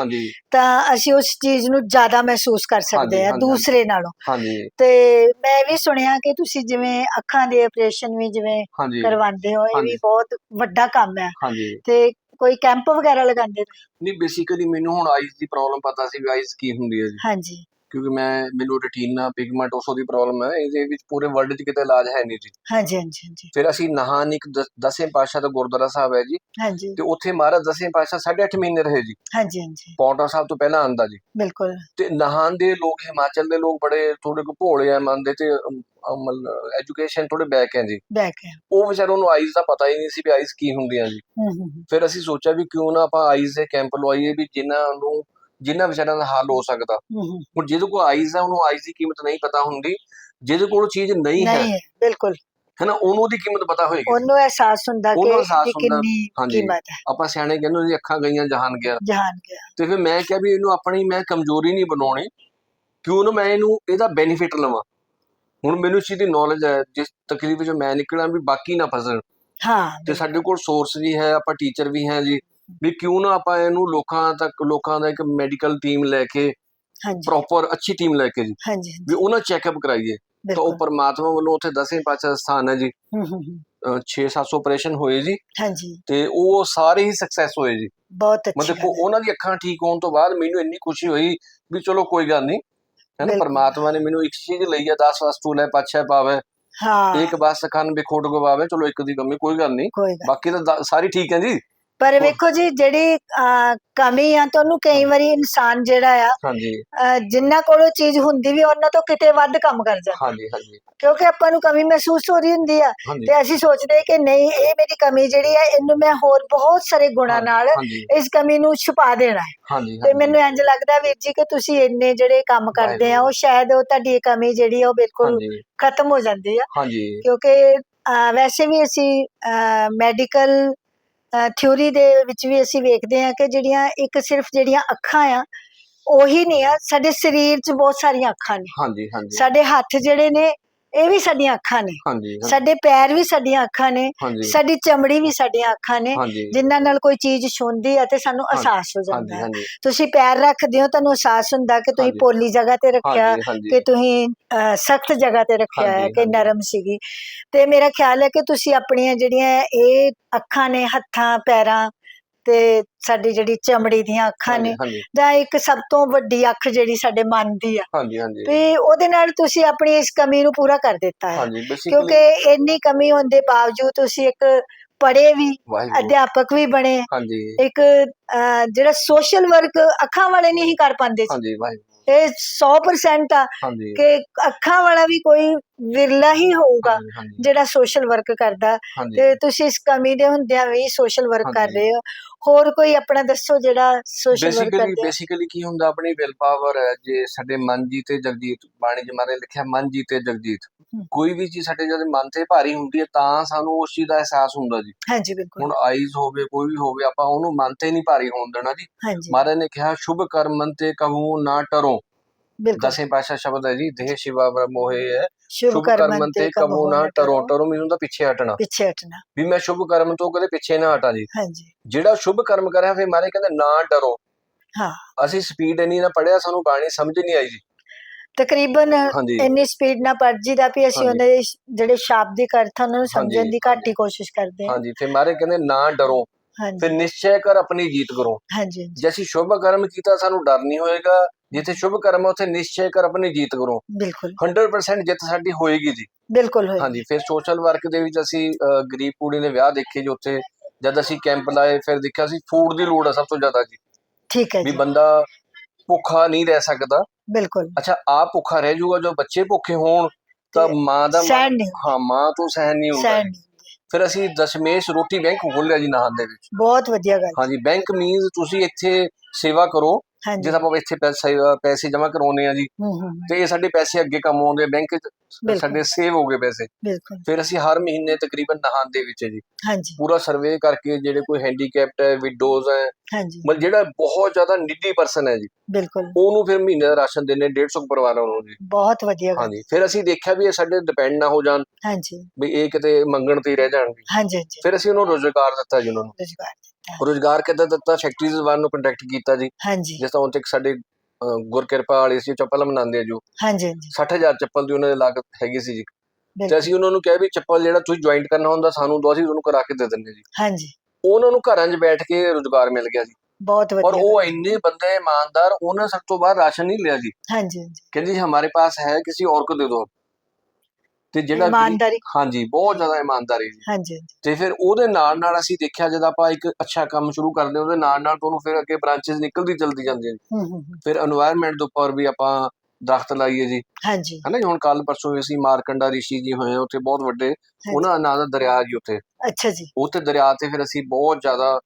ਤਾਂ ਅਸੀਂ ਉਸ ਚੀਜ਼ ਨੂੰ ਜ਼ਿਆਦਾ ਮਹਿਸੂਸ ਕਰ ਸਕਦੇ ਹਾਂਜੀ, ਦੂਸਰੇ ਨਾਲੋਂ। ਹਾਂਜੀ। ਤੇ ਮੈਂ ਵੀ ਸੁਣਿਆ ਕਿ ਤੁਸੀਂ ਜਿਵੇਂ ਅੱਖਾਂ ਦੇ ਆਪਰੇਸ਼ਨ ਵੀ ਜਿਵੇਂ ਕਰਵਾਉਂਦੇ ਹੋ ਇਹ ਵੀ। ਬਹੁਤ ਵੱਡਾ ਕੰਮ ਹੈ। ਹਾਂਜੀ। ਤੇ ਕੋਈ ਕੈਂਪ ਵਗੈਰਾ ਲਗਾਉਂਦੇ ਨਹੀਂ ਬੇਸਿਕਲੀ ਮੈਨੂੰ ਹੁਣ ਆਈਜ਼ ਦੀ ਪ੍ਰੋਬਲਮ ਪਤਾ ਸੀ ਵੀ ਆਈਜ਼ ਕੀ ਹੁੰਦੀ ਹੈ ਜੀ। ਹਾਂਜੀ। ਕਿਉਂਕਿ ਮੈਂ ਮੈਨੂੰ ਰੈਟੀਨਾ ਪਿਗਮੈਂਟ ਉਸੋ ਦੀ ਪ੍ਰੋਬਲਮ ਹੈ ਇਹਦੇ ਵਿੱਚ ਪੂਰੇ ਵਰਲਡ 'ਚ ਕਿਤੇ ਇਲਾਜ ਹੈ ਨਹੀਂ ਜੀ। ਹਾਂਜੀ ਹਾਂਜੀ ਹਾਂਜੀ। ਫਿਰ ਅਸੀਂ ਨਹਾਨ ਇੱਕ ਦਸਵੇਂ ਪਾਤਸ਼ਾਹ ਦਾ ਗੁਰਦੁਆਰਾ ਸਾਹਿਬ ਹੈ ਜੀ। ਹਾਂਜੀ। ਤੇ ਉੱਥੇ ਮਹਾਰਾਜ ਦਸਵੇਂ ਪਾਤਸ਼ਾਹ ਸਾਢੇ ਅੱਠ ਮਹੀਨੇ ਰਹੇ ਜੀ। ਹਾਂਜੀ ਹਾਂਜੀ। ਪੌਂਟਾ ਸਾਹਿਬ ਤੋਂ ਪਹਿਲਾਂ ਆਂਦਾ ਜੀ। ਬਿਲਕੁਲ। ਤੇ ਨਹਾਨ ਦੇ ਲੋਕ ਹਿਮਾਚਲ ਦੇ ਲੋਕ ਬੜੇ ਥੋੜੇ ਕੁ ਭੋਲੇ ਆ ਮੰਨਦੇ ਤੇ ਐਜੂਕੇਸ਼ਨ ਥੋੜੇ ਬੈਕ ਹੈ ਜੀ। ਬੈਕ ਹੈ। ਉਹ ਵਿਚਾਰੋਂ ਨੂੰ ਆਈਜ਼ ਦਾ ਪਤਾ ਹੀ ਨਹੀਂ ਸੀ ਵੀ ਆਈਜ਼ ਕੀ ਹੁੰਦੀਆਂ ਜੀ। ਫਿਰ ਅਸੀਂ ਸੋਚਿਆ ਵੀ ਕਿਉਂ ਨਾ ਆਪਾਂ ਆਈਜ਼ ਦੇ ਕੈਂਪ ਲਵਾਈਏ ਵੀ ਜਿਨ੍ਹਾਂ ਨੂੰ ਜਿਨ੍ਹਾਂ ਵਿਚਾਰਿਆਂ ਦਾ ਹੱਲ ਹੋ ਸਕਦਾ। ਹੂੰ ਹੂੰ। ਹੁਣ ਜਿਹਦੇ ਕੋਲ ਆਈਜ਼ ਆ ਉਹਨੂੰ ਆਈਜ਼ ਦੀ ਕੀਮਤ ਨਹੀਂ ਪਤਾ ਹੁੰਦੀ। ਜਿਹਦੇ ਕੋਲ ਚੀਜ਼ ਨਹੀਂ ਹੈ ਨਹੀਂ ਹੈ ਬਿਲਕੁਲ। ਹੈ ਨਾ ਉਹਨੂੰ ਉਹਦੀ ਕੀਮਤ ਪਤਾ ਹੋਏਗੀ। ਉਹਨੂੰ ਅਹਿਸਾਸ ਹੁੰਦਾ ਕਿ ਕਿੰਨੀ। ਕੀਮਤ ਹੈ। ਆਪਾਂ ਸਿਆਣੇ ਕਹਿੰਦੇ ਉਹਦੀ ਅੱਖਾਂ ਗਈਆਂ ਜਹਾਨ ਗਿਆ। ਜਹਾਨ ਗਿਆ। ਤੇ ਫਿਰ ਮੈਂ ਕਿਹਾ ਵੀ ਇਹਨੂੰ ਆਪਣੀ ਮੈਂ ਕਮਜ਼ੋਰੀ ਨਹੀਂ ਬਣਾਉਣੀ ਕਿਉਂ ਨਾ ਮੈਂ ਇਹਨੂੰ ਇਹਦਾ ਬੈਨੀਫਿਟ ਲਵਾਂ। ਹੁਣ ਮੈਨੂੰ ਇਸ ਚੀਜ਼ ਦੀ ਨੌਲੇਜ ਹੈ ਜਿਸ ਤਕਲੀਫ ਵਿੱਚੋਂ ਮੈਂ ਨਿਕਲਾਂ ਵੀ ਬਾਕੀ ਨਾ ਫਸਣ। ਹਾਂ ਤੇ ਸਾਡੇ ਕੋਲ ਸੋਰਸ ਵੀ ਹੈ ਆਪਾਂ ਟੀਚਰ ਵੀ ਹੈ ਜੀ। ਵੀ ਕਿਉਂ ਨਾ ਆਪਾਂ ਇਹਨੂੰ ਲੋਕਾਂ ਤੱਕ ਲੋਕਾਂ ਦਾ ਇੱਕ ਮੈਡੀਕਲ ਟੀਮ ਲੈ ਕੇ ਹਾਂਜੀ। ਪ੍ਰੋਪਰ ਅੱਛੀ ਟੀਮ ਲੈ ਕੇ ਜੀ। ਹਾਂਜੀ ਵੀ ਉਹਨਾਂ ਚੈੱਕਅਪ ਕਰਾਈਏ। ਤਾਂ ਉਹ ਪਰਮਾਤਮਾ ਵੱਲੋਂ ਉੱਥੇ ਦਸਵੇਂ ਪਾਤਸ਼ਾਹ ਦਾ ਸਥਾਨ ਹੈ ਜੀ। ਹੂੰ ਹੂੰ ਹੂੰ। 6-700 ਆਪਰੇਸ਼ਨ ਹੋਏ ਜੀ। ਹਾਂਜੀ। ਤੇ ਉਹ ਸਾਰੇ ਹੀ ਸਕਸੈਸ ਹੋਏ ਜੀ। ਬਹੁਤ ਅੱਛੀ ਮਤਲਬ। ਉਹਨਾਂ ਦੀ ਅੱਖਾਂ ਠੀਕ ਹੋਣ ਤੋਂ ਬਾਅਦ ਮੈਨੂੰ ਇੰਨੀ ਖੁਸ਼ੀ ਹੋਈ ਵੀ ਚਲੋ ਕੋਈ ਗੱਲ ਨਹੀਂ। ਹੈ ਨਾ। ਪਰਮਾਤਮਾ ਨੇ ਮੈਨੂੰ ਇੱਕ ਚੀਜ਼ ਲਈ ਹੈ 10 ਵਸਤੂ ਲੈ ਪਾਛੈ ਪਾਵੇ ਹਾਂ। ਇੱਕ ਬਸ ਖਨ ਬਿਖੋਟ ਗਵਾਵੇ ਚਲੋ ਇੱਕ ਦੀ ਕਮੀ ਕੋਈ ਗੱਲ ਨਹੀਂ। ਬਾਕੀ ਤਾਂ ਸਾਰੀ ਠੀਕ ਹੈ ਜੀ। ਪਰ ਵੇਖੋ ਜੀ ਜਿਹੜੀ ਅਹ, ਕਮੀ ਆ ਤੁਹਾਨੂੰ ਕਈ ਵਾਰੀ ਇਨਸਾਨ ਜਿਹੜਾ ਆ ਹਾਂਜੀ। ਅਹ, ਜਿੰਨਾ ਕੋਲੋਂ ਚੀਜ਼ ਹੁੰਦੀ ਵੀ ਉਹਨਾਂ ਤੋਂ ਕਿਤੇ ਵੱਧ ਕੰਮ ਕਰ ਜਾਂਦਾ ਹਾਂਜੀ ਹਾਂਜੀ। ਕਿਉਂਕਿ ਆਪਾਂ ਨੂੰ ਕਮੀ ਮਹਿਸੂਸ ਹੋ ਰਹੀ ਹੁੰਦੀ ਆ। ਹਾਂਜੀ। ਤੇ ਅਸੀਂ ਸੋਚਦੇ ਕਿ ਨਹੀਂ ਇਹ ਮੇਰੀ ਕਮੀ ਜਿਹੜੀ ਆ ਇਹਨੂੰ ਮੈਂ ਹੋਰ ਬਹੁਤ ਸਾਰੇ ਗੁਣਾਂ ਨਾਲ ਹਾਂਜੀ। ਇਸ ਕਮੀ ਨੂੰ ਛੁਪਾ ਦੇਣਾ ਹੈ। ਹਾਂਜੀ ਤੇ ਮੈਨੂੰ ਇੰਜ ਲੱਗਦਾ ਵੀਰ ਜੀ ਕਿ ਤੁਸੀਂ ਇੰਨੇ ਜਿਹੜੇ ਕੰਮ ਕਰਦੇ ਆ ਉਹ ਸ਼ਾਇਦ ਉਹ ਤੁਹਾਡੀ ਇਹ ਕਮੀ ਜਿਹੜੀ ਆ ਉਹ ਬਿਲਕੁਲ ਹਾਂਜੀ। ਖਤਮ ਹੋ ਜਾਂਦੀ ਆ। ਹਾਂਜੀ। ਕਿਉਂਕਿ ਅਹ, ਵੈਸੇ ਵੀ ਅਸੀਂ ਮੈਡੀਕਲ ਥਿਊਰੀ ਦੇ ਵਿੱਚ ਵੀ ਅਸੀਂ ਵੇਖਦੇ ਹਾਂ ਕਿ ਜਿਹੜੀਆਂ ਇੱਕ ਸਿਰਫ ਜਿਹੜੀਆਂ ਅੱਖਾਂ ਆ ਉਹੀ ਨਹੀਂ ਆ ਸਾਡੇ ਸਰੀਰ 'ਚ ਬਹੁਤ ਸਾਰੀਆਂ ਅੱਖਾਂ ਨੇ। ਹਾਂਜੀ ਹਾਂਜੀ। ਸਾਡੇ ਹੱਥ ਜਿਹੜੇ ਨੇ ਇਹ ਵੀ ਸਾਡੀਆਂ ਅੱਖਾਂ ਨੇ। ਹਾਂਜੀ ਸਾਡੇ ਪੈਰ ਵੀ ਸਾਡੀਆਂ ਅੱਖਾਂ ਨੇ ਹਾਂਜੀ। ਸਾਡੀ ਚਮੜੀ ਵੀ ਸਾਡੀਆਂ ਅੱਖਾਂ ਨੇ ਹਾਂਜੀ। ਜਿਨ੍ਹਾਂ ਨਾਲ ਕੋਈ ਚੀਜ਼ ਛੁੰਦੀ ਆ ਤੇ ਸਾਨੂੰ ਹਾਂਜੀ, ਅਹਿਸਾਸ ਹੋ ਹਾਂਜੀ ਜਾਂਦਾ ਹੈ। ਹਾਂਜੀ। ਤੁਸੀਂ ਪੈਰ ਰੱਖਦੇ ਹੋ ਤੁਹਾਨੂੰ ਅਹਿਸਾਸ ਹੁੰਦਾ ਕਿ ਤੁਸੀਂ ਹਾਂਜੀ। ਪੋਲੀ ਜਗ੍ਹਾ ਤੇ ਰੱਖਿਆ ਹਾਂਜੀ ਹਾਂਜੀ। ਕਿ ਤੁਸੀਂ ਸਖਤ ਜਗ੍ਹਾ ਤੇ ਰੱਖਿਆ ਹੈ ਕਿ ਹਾਂਜੀ। ਨਰਮ ਸੀਗੀ। ਤੇ ਮੇਰਾ ਖਿਆਲ ਹੈ ਕਿ ਤੁਸੀਂ ਆਪਣੀਆਂ ਜਿਹੜੀਆਂ ਇਹ ਅੱਖਾਂ ਨੇ ਹੱਥਾਂ ਪੈਰਾਂ ਤੇ ਸਾਡੀ ਜਿਹੜੀ ਚਮੜੀ ਦੀਆਂ ਅੱਖਾਂ ਨੇ ਹਾਂਜੀ ਜਾਂ ਇੱਕ ਸਭ ਤੋਂ ਵੱਡੀ ਅੱਖ ਜਿਹੜੀ ਸਾਡੇ ਮਨ ਦੀ ਆ। ਹਾਂਜੀ ਹਾਂਜੀ। ਤੇ ਉਹਦੇ ਨਾਲ ਤੁਸੀਂ ਆਪਣੀ ਇਸ ਕਮੀ ਨੂੰ ਪੂਰਾ ਕਰ ਦਿੱਤਾ ਹੈ। ਹਾਂਜੀ ਬੇਸਿਕਲੀ ਕਿਉਂਕਿ ਇੰਨੀ ਕਮੀ ਹੋਣ ਦੇ ਬਾਵਜੂਦ ਤੁਸੀਂ ਇੱਕ ਪੜ੍ਹੇ ਵੀ ਵਾਹਿਗੁਰੂ। ਅਧਿਆਪਕ ਵੀ ਬਣੇ। ਹਾਂਜੀ। ਇੱਕ ਅਹ, ਜਿਹੜਾ ਸੋਸ਼ਲ ਵਰਕ ਅੱਖਾਂ ਵਾਲੇ ਨਹੀਂ ਕਰ ਪਾਉਂਦੇ ਸੀ। ਹਾਂਜੀ ਵਾਹਿਗੁਰੂ। ਇਹ 100% ਆ ਹਾਂਜੀ। ਕਿ ਅੱਖਾਂ ਵਾਲਾ ਵੀ ਕੋਈ ਵਿਰਲਾ ਹੀ ਹੋਊਗਾ ਹਾਂਜੀ, ਹਾਂਜੀ। ਜਿਹੜਾ ਸੋਸ਼ਲ ਵਰਕ ਕਰਦਾ। ਹਾਂਜੀ। ਤੇ ਤੁਸੀਂ ਇਸ ਕਮੀ ਦੇ ਹੁੰਦਿਆਂ ਵੀ ਸੋਸ਼ਲ ਵਰਕ ਕਰ ਹਾਂਜੀ। ਰਹੇ ਹੋ। ਹੋਰ ਕੋਈ ਆਪਣਾ ਦੱਸੋ ਜਿਹੜਾ ਸੋਸ਼ਲ ਵਰਕ ਬੇਸਿਕਲੀ ਕਰਦੇ? ਬੇਸਿਕਲੀ ਕੀ ਹੁੰਦਾ? ਆਪਣੀ ਵਿਲ ਪਾਵਰ ਹੈ ਜੇ ਸਾਡੇ ਮਨ ਜੀਤੇ ਜਗਜੀਤ ਬਾਣੀ ਚ ਮਾਰੇ ਲਿਖਿਆ ਮਨ ਜੀਤੇ ਜਗਜੀਤ। ਹਮ। ਕੋਈ ਵੀ ਚੀਜ਼ ਸਾਡੇ ਜਦ ਮਨ ਤੇ ਭਾਰੀ ਹੁੰਦੀ ਹੈ ਤਾਂ ਸਾਨੂੰ ਉਸ ਚੀਜ਼ ਦਾ ਅਹਿਸਾਸ ਹੁੰਦਾ ਜੀ। ਹਾਂਜੀ ਬਿਲਕੁਲ। ਹੁਣ ਆਈਜ਼ ਹੋਵੇ ਕੋਈ ਵੀ ਹੋਵੇ ਆਪਾਂ ਉਹਨੂੰ ਮਨ ਤੇ ਨਹੀਂ ਭਾਰੀ ਹੋਣ ਦੇਣਾ ਜੀ। ਹਾਂਜੀ। ਮਹਾਰਾਜ ਨੇ ਕਿਹਾ ਸ਼ੁਭ ਕਰਮ ਤੇ ਕਹੂ ਨਾ ਟਰੋ। ਦਸੇ ਪਾਸ਼ਾ ਸ਼ਬਦ ਹੈ ਜੀ ਦੇਹ ਸ਼ਿਵਾ ਬ੍ਰਹਮ ਮੋਹਿ ਹੈ। ਸ਼ੁਭ ਕਰਮ ਤੇ ਤੇ ਕਬੂ ਨਾ ਟਰੋ। ਟਰੋ। ਮੈਨੂੰ ਦਾ ਪਿੱਛੇ ਹਟਣਾ। ਪਿੱਛੇ ਹਟਣਾ। ਵੀ ਮੈਂ ਸ਼ੁਭ ਕਰਮ ਤੋਂ ਕਦੇ ਪਿੱਛੇ ਨਾ ਹਟਾਂ ਜੀ। ਹਾਂਜੀ। ਜਿਹੜਾ ਸ਼ੁਭ ਕਰਮ ਕਰਿਆ ਫਿਰ ਮਾਰੇ ਕਹਿੰਦੇ ਨਾ ਡਰੋ। ਹਾਂ। ਅਸੀਂ ਸਪੀਡ ਇੰਨੀ ਨਾ ਪੜਿਆ ਸਾਨੂੰ ਬਾਣੀ ਸਮਝ ਨਹੀਂ ਆਈ ਜੀ। ਤਕਰੀਬਨ ਇੰਨੀ ਸਪੀਡ ਨਾਲ ਪੜ ਜੀਦਾ ਵੀ ਅਸੀਂ। ਉਹਨਾਂ ਦੇ ਜਿਹੜੇ ਸ਼ਾਬਦਿਕ ਅਰਥ ਉਹਨਾਂ ਨੂੰ ਸਮਝਣ ਦੀ ਘੱਟ ਹੀ ਕੋਸ਼ਿਸ਼ ਕਰਦੇ ਹਾਂ ਹਾਂਜੀ। ਫਿਰ ਮਾਰੇ ਕਹਿੰਦੇ ਨਾ ਡਰੋ। ਹਾਂਜੀ। ਫਿਰ ਨਿਸ਼ਚੈ ਕਰ ਆਪਣੀ ਜੀਤ ਕਰੋ। ਹਾਂਜੀ। ਜੇ ਅਸੀਂ ਸ਼ੁਭ ਕਰਮ ਕੀਤਾ ਸਾਨੂੰ ਡਰ ਨਹੀਂ ਹੋਏਗਾ। ਜਿੱਥੇ ਸ਼ੁਭ ਕਰਮ ਹੈ ਉੱਥੇ ਨਿਸ਼ਚੈ ਕਰ ਆਪਣੀ ਜੀਤ ਕਰੋ। ਬਿਲਕੁਲ। 100% ਜਿੱਤ ਸਾਡੀ ਹੋਏਗੀ ਜੀ। ਬਿਲਕੁਲ ਹੋਈ ਹਾਂਜੀ ਫਿਰ ਸੋਸ਼ਲ ਵਰਕ ਦੇ ਵਿੱਚ ਅਸੀਂ ਗਰੀਬ ਕੁੜੀ ਦੇ ਵਿਆਹ ਦੇਖੇ ਜੀ ਉੱਥੇ। ਜਦ ਅਸੀਂ ਕੈਂਪ ਲਾਏ ਫਿਰ ਦੇਖਿਆ ਸੀ ਫੂਡ ਦੀ ਲੋੜ ਹੈ ਸਭ ਤੋਂ ਜ਼ਿਆਦਾ ਜੀ। ਠੀਕ ਹੈ ਵੀ ਜੀ। ਬੰਦਾ ਭੁੱਖਾ ਨਹੀਂ ਰਹਿ ਸਕਦਾ। ਬਿਲਕੁਲ। ਅੱਛਾ ਆਪ ਭੁੱਖਾ ਰਹਿ ਜਾਊਗਾ ਜੋ ਬੱਚੇ ਭੁੱਖੇ ਹੋਣ ਤਾਂ ਮਾਂ ਦਾ ਹਾਂ ਮਾਂ ਤੋਂ ਸਹਿਣ ਨਹੀਂ ਹੁੰਦਾ ਫਿਰ ਅਸੀਂ ਦਸ਼ਮੇਸ਼ ਰੋਟੀ ਬੈਂਕ ਖੋਲਿਆ ਜੀ ਨਾਹਨ ਦੇ ਵਿੱਚ। ਬਹੁਤ ਵਧੀਆ ਗੱਲ। ਹਾਂਜੀ ਬੈਂਕ ਮੀਨਸ ਤੁਸੀਂ ਇੱਥੇ ਸੇਵਾ ਕਰੋ ਹਾਂਜੀ। ਜਿਸ ਆਪਾਂ ਇੱਥੇ ਪੈਸੇ ਪੈਸੇ ਜਮ੍ਹਾਂ ਕਰਾਉਨੇ ਆ ਜੀ। ਹੂੰ ਹੂੰ ਹੂੰ, ਤੇ ਇਹ ਸਾਡੇ ਪੈਸੇ ਅੱਗੇ ਕੰਮ ਆਉਂਦੇ ਬੈਂਕ 'ਚ ਬਿਲਕੁਲ। ਸਾਡੇ ਸੇਵ ਹੋ ਗਏ ਪੈਸੇ। ਬਿਲਕੁਲ। ਫਿਰ ਅਸੀਂ ਹਰ ਮਹੀਨੇ ਤਕਰੀਬਨ ਨਾਹਨ ਦੇ ਵਿੱਚ ਜੀ। ਹਾਂਜੀ। ਪੂਰਾ ਸਰਵੇ ਕਰਕੇ ਜਿਹੜੇ ਕੋਈ ਹੈਂਡੀਕੈਪਟ ਹੈ ਵਿਡੋਜ਼ ਹੈ ਹਾਂਜੀ। ਮਤਲਬ ਜਿਹੜਾ ਬਹੁਤ ਜ਼ਿਆਦਾ ਨਿੱਡੀ ਪਰਸਨ ਹੈ ਜੀ ਬਿਲਕੁਲ। ਉਹਨੂੰ ਫਿਰ ਮਹੀਨੇ ਦਾ ਰਾਸ਼ਨ ਦਿੰਨੇ 150 ਪਰਿਵਾਰਾਂ ਨੂੰ ਜੀ। ਬਹੁਤ ਵਧੀਆ ਗੱਲ। ਹਾਂਜੀ। ਫਿਰ ਅਸੀਂ ਦੇਖਿਆ ਵੀ ਇਹ ਸਾਡੇ ਡਿਪੈਂਡ ਨਾ ਹੋ ਜਾਣ। ਹਾਂਜੀ। ਵੀ ਇਹ ਕਿਤੇ ਮੰਗਣ ਤੇ ਹੀ ਰਹਿ ਜਾਣਗੇ। ਹਾਂਜੀ ਹਾਂਜੀ। ਫਿਰ ਅਸੀਂ ਉਹਨੂੰ ਰੋਜ਼ਗਾਰ ਦਿੱਤਾ ਜੀ ਉਹਨਾਂ ਨੂੰ। ਰੁਜ਼ਗਾਰ ਰੋਜ਼ਗਾਰ ਕਿੱਦਾਂ ਦਿੱਤਾ ਫੈਕਟਰੀਜ਼ ਵਾਲ ਨੂੰ ਕੰਟੈਕਟ ਕੀਤਾ ਜੀ। ਜਿਸ ਤਰ੍ਹਾਂ ਹੁਣ ਤੱਕ ਸਾਡੇ ਗੁਰਕਿਰਪਾ ਵਾਲੀ ਸੀ ਚੱਪਲ ਬਣਾਉਂਦੇ ਆ ਜੋ ਹਾਂਜੀ 60000 ਚੱਪਲ ਦੀ ਉਹਨਾਂ ਦੀ ਲਾਗਤ ਹੈਗੀ ਸੀ ਜੀ। ਤੇ ਅਸੀਂ ਉਹਨਾਂ ਨੂੰ ਕਿਹਾ ਵੀ ਚੱਪਲ ਜਿਹੜਾ ਤੁਸੀਂ ਜੁਆਇੰਟ ਕਰਨਾ ਹੁੰਦਾ ਸਾਨੂੰ ਦੋ ਅਸੀਂ ਤੁਹਾਨੂੰ ਕਰਾ ਕੇ ਦੇ ਦਿੰਦੇ ਜੀ। ਹਾਂਜੀ। ਉਹਨਾਂ ਨੂੰ ਘਰਾਂ 'ਚ ਬੈਠ ਕੇ ਰੋਜ਼ਗਾਰ ਮਿਲ ਗਿਆ ਜੀ। ਬਹੁਤ ਵਧੀਆ ਔਰ ਉਹ ਇੰਨੇ ਬੰਦੇ ਇਮਾਨਦਾਰ ਉਹਨਾਂ ਸਭ ਤੋਂ ਬਾਅਦ ਰਾਸ਼ਨ ਨਹੀਂ ਲਿਆ ਜੀ। ਹਾਂਜੀ ਹਾਂਜੀ। ਕਹਿੰਦੀ ਜੀ ਹਮਾਰੇ ਪਾਸ ਹੈ ਕਿਸੇ ਔਰ ਕੋ ਦੇ ਦਿਓ ਤੇ ਜਿਹੜਾ ਇਮਾਨਦਾਰੀ। ਹਾਂਜੀ ਬਹੁਤ ਜ਼ਿਆਦਾ ਇਮਾਨਦਾਰੀ ਹਾਂਜੀ ਤੇ ਫਿਰ ਉਹਦੇ ਨਾਲ ਨਾਲ ਅਸੀਂ ਦੇਖਿਆ ਜਦ ਆਪਾਂ ਇੱਕ ਅੱਛਾ ਕੰਮ ਸ਼ੁਰੂ ਕਰਦੇ ਹਾਂ ਉਹਦੇ ਨਾਲ ਨਾਲ ਤੁਹਾਨੂੰ ਫਿਰ ਅੱਗੇ ਬ੍ਰਾਂਚਸ ਨਿਕਲਦੀ ਚਲਦੀ ਜਾਂਦੀਆਂ ਫਿਰ এনवायरमेंट ਦੇ ਉੱਪਰ ਵੀ ਆਪਾਂ ਦਰਖਤ ਲਾਈਏ ਜੀ। ਹਾਂਜੀ। ਹਨਾ ਹੁਣ ਕੱਲ ਪਰਸੋਂ ਅਸੀਂ ਮਾਰਕੰਡਾ ਰਿਸ਼ੀ ਜੀ ਹੋਏ ਉੱਥੇ ਬਹੁਤ ਵੱਡੇ ਉਹਨਾਂ ਨਾਂ ਦਾ ਦਰਿਆ ਜੀ ਉੱਥੇ। ਅੱਛਾ ਜੀ। ਉੱਥੇ ਦਰਿਆ ਤੇ ਫਿਰ ਅਸੀਂ ਬਹੁਤ ਜ਼ਿਆਦਾ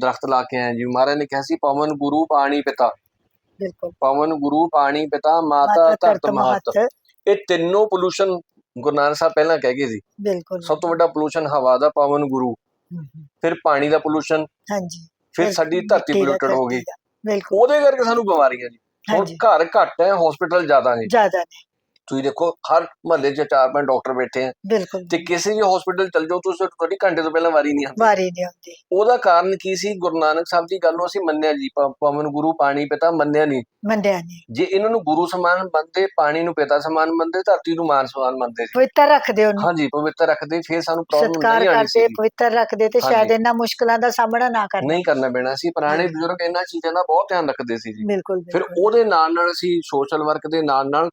ਦਰਖਤ ਲਾ ਕੇ ਆਏ ਜੀ। ਮਹਾਰਾਜ ਨੇ ਕਿਹਾ ਸੀ ਪਵਨ ਗੁਰੂ ਪਾਣੀ ਪਿਤਾ। ਬਿਲਕੁਲ। ਪਵਨ ਗੁਰੂ ਪਾਣੀ ਪਿਤਾ ਮਾਤਾ ਧਰਤ ਮਹਤ। ਇਹ ਤਿੰਨੋਂ ਪੋਲੂਸ਼ਨ ਗੁਰੂ ਨਾਨਕ ਸਾਹਿਬ ਪਹਿਲਾਂ ਕਹਿ ਗਏ ਸੀ ਬਿਲਕੁਲ ਸਭ ਤੋਂ ਵੱਡਾ ਪੋਲੂਸ਼ਨ ਹਵਾ ਦਾ ਪਵਨ ਗੁਰੂ। ਫਿਰ ਪਾਣੀ ਦਾ ਪੋਲੂਸ਼ਨ ਹਾਂਜੀ। ਫਿਰ ਸਾਡੀ ਧਰਤੀ ਪੋਲੂਟਡ ਹੋ ਗਈ। ਬਿਲਕੁਲ। ਉਹਦੇ ਕਰਕੇ ਸਾਨੂੰ ਬਿਮਾਰੀਆਂ ਜੀ। ਹੁਣ ਘਰ ਘੱਟ ਹੈ ਹਸਪੀਟਲ ਜ਼ਿਆਦਾ ਨੇ। ਜ਼ਿਆਦਾ ਨੇ। ਤੁਸੀਂ ਦੇਖੋ ਹਰ ਮਹੱਲੇ 'ਚ ਚਾਰ ਪੰਜ ਡਾਕਟਰ ਬੈਠੇ ਆ। ਬਿਲਕੁਲ ਤੇ ਕਿਸੇ ਵੀ ਹਸਪੀਟਲ ਚਲ ਜਾਓ ਤੁਸੀਂ ਤੁਹਾਡੀ ਘੰਟੇ ਤੋਂ ਪਹਿਲਾਂ ਵਾਰੀ ਨਹੀਂ ਆਉਂਦੀ। ਵਾਰੀ ਨਹੀਂ ਆਉਂਦੀ। ਉਹਦਾ ਕਾਰਨ ਕੀ ਸੀ? ਗੁਰੂ ਨਾਨਕ ਸਾਹਿਬ ਦੀ ਗੱਲ ਨੂੰ ਅਸੀਂ ਮੰਨਿਆ ਜੀ ਪਵਨ ਗੁਰੂ ਪਾਣੀ ਪਿਤਾ ਮੰਨਿਆ ਨਹੀਂ। ਮੰਨਿਆ ਨਹੀਂ। ਜੇ ਇਹਨਾਂ ਨੂੰ ਗੁਰੂ ਸਮਾਨ ਮੰਨਦੇ ਪਾਣੀ ਨੂੰ ਪਿਤਾ ਸਮਾਨ ਮੰਨਦੇ ਧਰਤੀ ਨੂੰ ਮਾਨ ਸਮਾਨ ਮੰਨਦੇ ਪਵਿੱਤਰ ਰੱਖਦੇ ਉਹਨੂੰ। ਹਾਂਜੀ ਪਵਿੱਤਰ ਰੱਖਦੇ ਫਿਰ ਸਾਨੂੰ ਪ੍ਰੋਬਲਮ ਸਤਕਾਰ ਨਹੀਂ ਆਣੀ ਕਰਦੇ ਸੀ ਪਵਿੱਤਰ ਰੱਖਦੇ ਤੇ ਸ਼ਾਇਦ। ਇਹਨਾਂ ਮੁਸ਼ਕਲਾਂ ਦਾ ਸਾਹਮਣਾ ਨਾ ਕਰਨਾ। ਨਹੀਂ ਕਰਨਾ ਪੈਣਾ ਸੀ। ਪੁਰਾਣੇ। ਬਜ਼ੁਰਗ ਇਹਨਾਂ ਚੀਜ਼ਾਂ ਦਾ ਬਹੁਤ ਧਿਆਨ ਰੱਖਦੇ ਸੀ ਜੀ। ਬਿਲਕੁਲ ਫਿਰ ਉਹਦੇ ਨਾਲ ਨਾਲ ਅਸੀਂ ਸੋਸ਼ਲ ਵਰਕ ਦੇ ਨਾਲ ਨਾਲ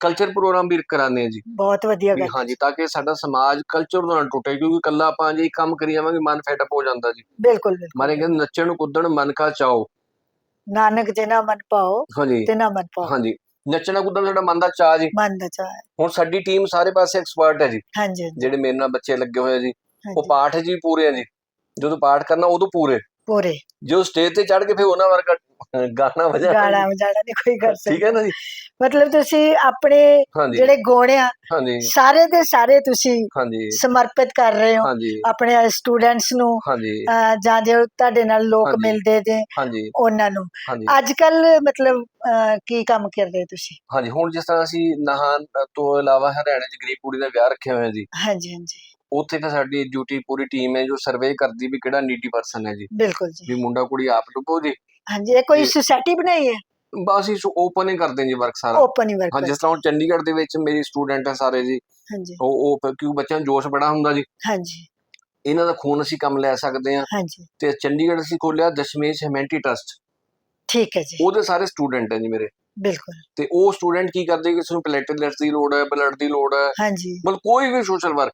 ਕਲਚਰ ਪ੍ਰੋਗਰਾਮ ਵੀ ਕਰਾਉਂਦੇ ਆ ਜੀ। ਬਹੁਤ ਵਧੀਆ ਵੀ ਗੱਲ ਹਾਂਜੀ ਤਾਂ ਕਿ ਸਾਡਾ ਸਮਾਜ ਕਲਚਰ ਨਾਲ ਟੁੱਟੇ ਕਿਉਂਕਿ ਕੱਲਾ ਆਪਾਂ ਜੇ ਕੰਮ ਕਰੀ ਜਾਵਾਂਗੇ ਮਨ ਫੈਟਅਪ ਹੋ ਜਾਂਦਾ ਜੀ। ਬਿਲਕੁਲ ਬਿਲਕੁਲ। ਮਾਰੇ ਕਹਿੰਦੇ ਨੱਚਣ ਨੂੰ ਕੁੱਦਣ ਮਨ ਕਾ ਚਾਓ। ਨਾਨਕ ਜਿਨਾ ਮਨ ਪਾਓ ਹਾਂਜੀ। ਤਿਨਾ ਮਨ ਪਾਓ। ਹਾਂਜੀ ਨੱਚਣਾ ਕੁੱਦਣ ਸਾਡਾ ਮਨ ਦਾ ਚਾਹ ਜੀ। ਮਨ ਦਾ ਚਾਹ ਹੈ। ਹੁਣ ਸਾਡੀ ਟੀਮ ਸਾਰੇ ਪਾਸੇ ਐਕਸਪਰਟ ਹੈ ਜੀ। ਹਾਂਜੀ ਹਾਂਜੀ, ਜਿਹੜੇ ਮੇਰੇ ਨਾਲ ਬੱਚੇ ਲੱਗੇ ਹੋਏ ਆ ਜੀ ਉਹ ਹਾਂਜੀ। ਪਾਠ ਜੀ ਪੂਰੇ ਆ ਜੀ। ਜਦੋਂ ਪਾਠ ਕਰਨਾ ਉਦੋਂ ਪੂਰੇ। ਪੂਰੇ। ਜੋ ਸਟੇਜ ਤੇ ਚੜ ਕੇ ਫਿਰ ਉਹਨਾਂ ਵਰਗਾ ਗਾਣਾ ਵਜਾਣਾ ਗਾਣਾ ਵਜਾਣਾ ਨਹੀਂ ਕੋਈ ਕਰ ਠੀਕ ਸਕਦਾ ਹੈ ਨਾ ਜੀ? ਮਤਲਬ ਤੁਸੀਂ ਆਪਣੇ ਹਾਂਜੀ। ਜਿਹੜੇ ਗੋਣੇ ਆ ਹਾਂਜੀ। ਸਾਰੇ ਦੇ ਸਾਰੇ ਤੁਸੀਂ ਹਾਂਜੀ। ਸਮਰਪਿਤ ਕਰ ਰਹੇ ਹੋ। ਹਾਂਜੀ। ਆਪਣੇ ਸਟੂਡੈਂਟਸ ਨੂੰ ਹਾਂਜੀ। ਅਹ, ਜਾਂ ਜੋ ਤੁਹਾਡੇ ਨਾਲ ਲੋਕ ਹਾਂਜੀ। ਮਿਲਦੇ ਨੇ ਹਾਂਜੀ। ਉਹਨਾਂ ਨੂੰ। ਹਾਂਜੀ। ਅੱਜ ਕੱਲ ਮਤਲਬ ਅਹ, ਕੀ ਕੰਮ ਕਰਦੇ ਤੁਸੀਂ? ਹਾਂਜੀ ਹੁਣ ਜਿਸ ਤਰ੍ਹਾਂ ਅਸੀਂ ਨਾਹਨ ਤੋਂ ਇਲਾਵਾ ਹਰਿਆਣੇ 'ਚ ਗਰੀਬ ਕੁੜੀ ਦਾ ਵਿਆਹ ਰੱਖਿਆ ਹੋਇਆ ਜੀ। ਹਾਂਜੀ ਹਾਂਜੀ। ਉੱਥੇ ਫਿਰ ਸਾਡੀ ਡਿਊਟੀ ਪੂਰੀ ਟੀਮ ਹੈ ਜੋ ਸਰਵੇ ਕਰਦੀ ਵੀ ਕਿਹੜਾ ਨੀਡੀ ਪਰਸਨ ਹੈ ਜੀ। ਬਿਲਕੁਲ ਜੀ। ਵੀ ਮੁੰਡਾ ਕੁੜੀ ਆਪ ਡੁੱਬੋ ਜੀ। ਹਾਂਜੀ ਇਹ ਕੋਈ। ਸੁਸਾਇਟੀ ਬਣਾਈ ਹੈ? ਬਸ ਇਸ ਓਪਨ ਹੀ ਕਰਦੇ ਜੀ ਵਰਕ ਸਾਰਾ। ਓਪਨ ਹੀ ਵਰਕ ਹਾਂ ਜਿਸ ਤਰ੍ਹਾਂ ਚੰਡੀਗੜ੍ਹ ਦੇ ਵਿੱਚ ਮੇਰੀ ਸਟੂਡੈਂਟ ਹੈ ਸਾਰੇ ਜੀ। ਹਾਂਜੀ। ਉਹ ਉਹ ਕਿਉਂ ਬੱਚਿਆਂ ਨੂੰ ਜੋਸ਼ ਬੜਾ ਹੁੰਦਾ ਜੀ। ਹਾਂਜੀ। ਇਹਨਾਂ ਦਾ ਖੂਨ ਅਸੀਂ ਕੰਮ ਲੈ ਸਕਦੇ ਹਾਂ। ਹਾਂਜੀ। ਤੇ ਚੰਡੀਗੜ੍ਹ ਅਸੀਂ ਖੋਲਿਆ ਦਸ਼ਮੇਸ਼ ਹਿਊਮੈਨਿਟੀ ਟਰਸਟ ਠੀਕ ਹੈ ਜੀ। ਉਹਦੇ ਸਾਰੇ ਸਟੂਡੈਂਟ ਹੈ ਜੀ ਮੇਰੇ। ਬਿਲਕੁਲ। ਤੇ ਉਹ ਸਟੂਡੈਂਟ ਕੀ ਕਰਦੇ ਕਿਸੇ ਨੂੰ ਪਲੇਟਲੈਟਸ ਦੀ ਲੋੜ ਹੈ ਬਲੱਡ ਦੀ ਲੋੜ ਹੈ। ਹਾਂਜੀ। ਮਤਲਬ ਕੋਈ ਵੀ ਸੋਸ਼ਲ ਵਰਕ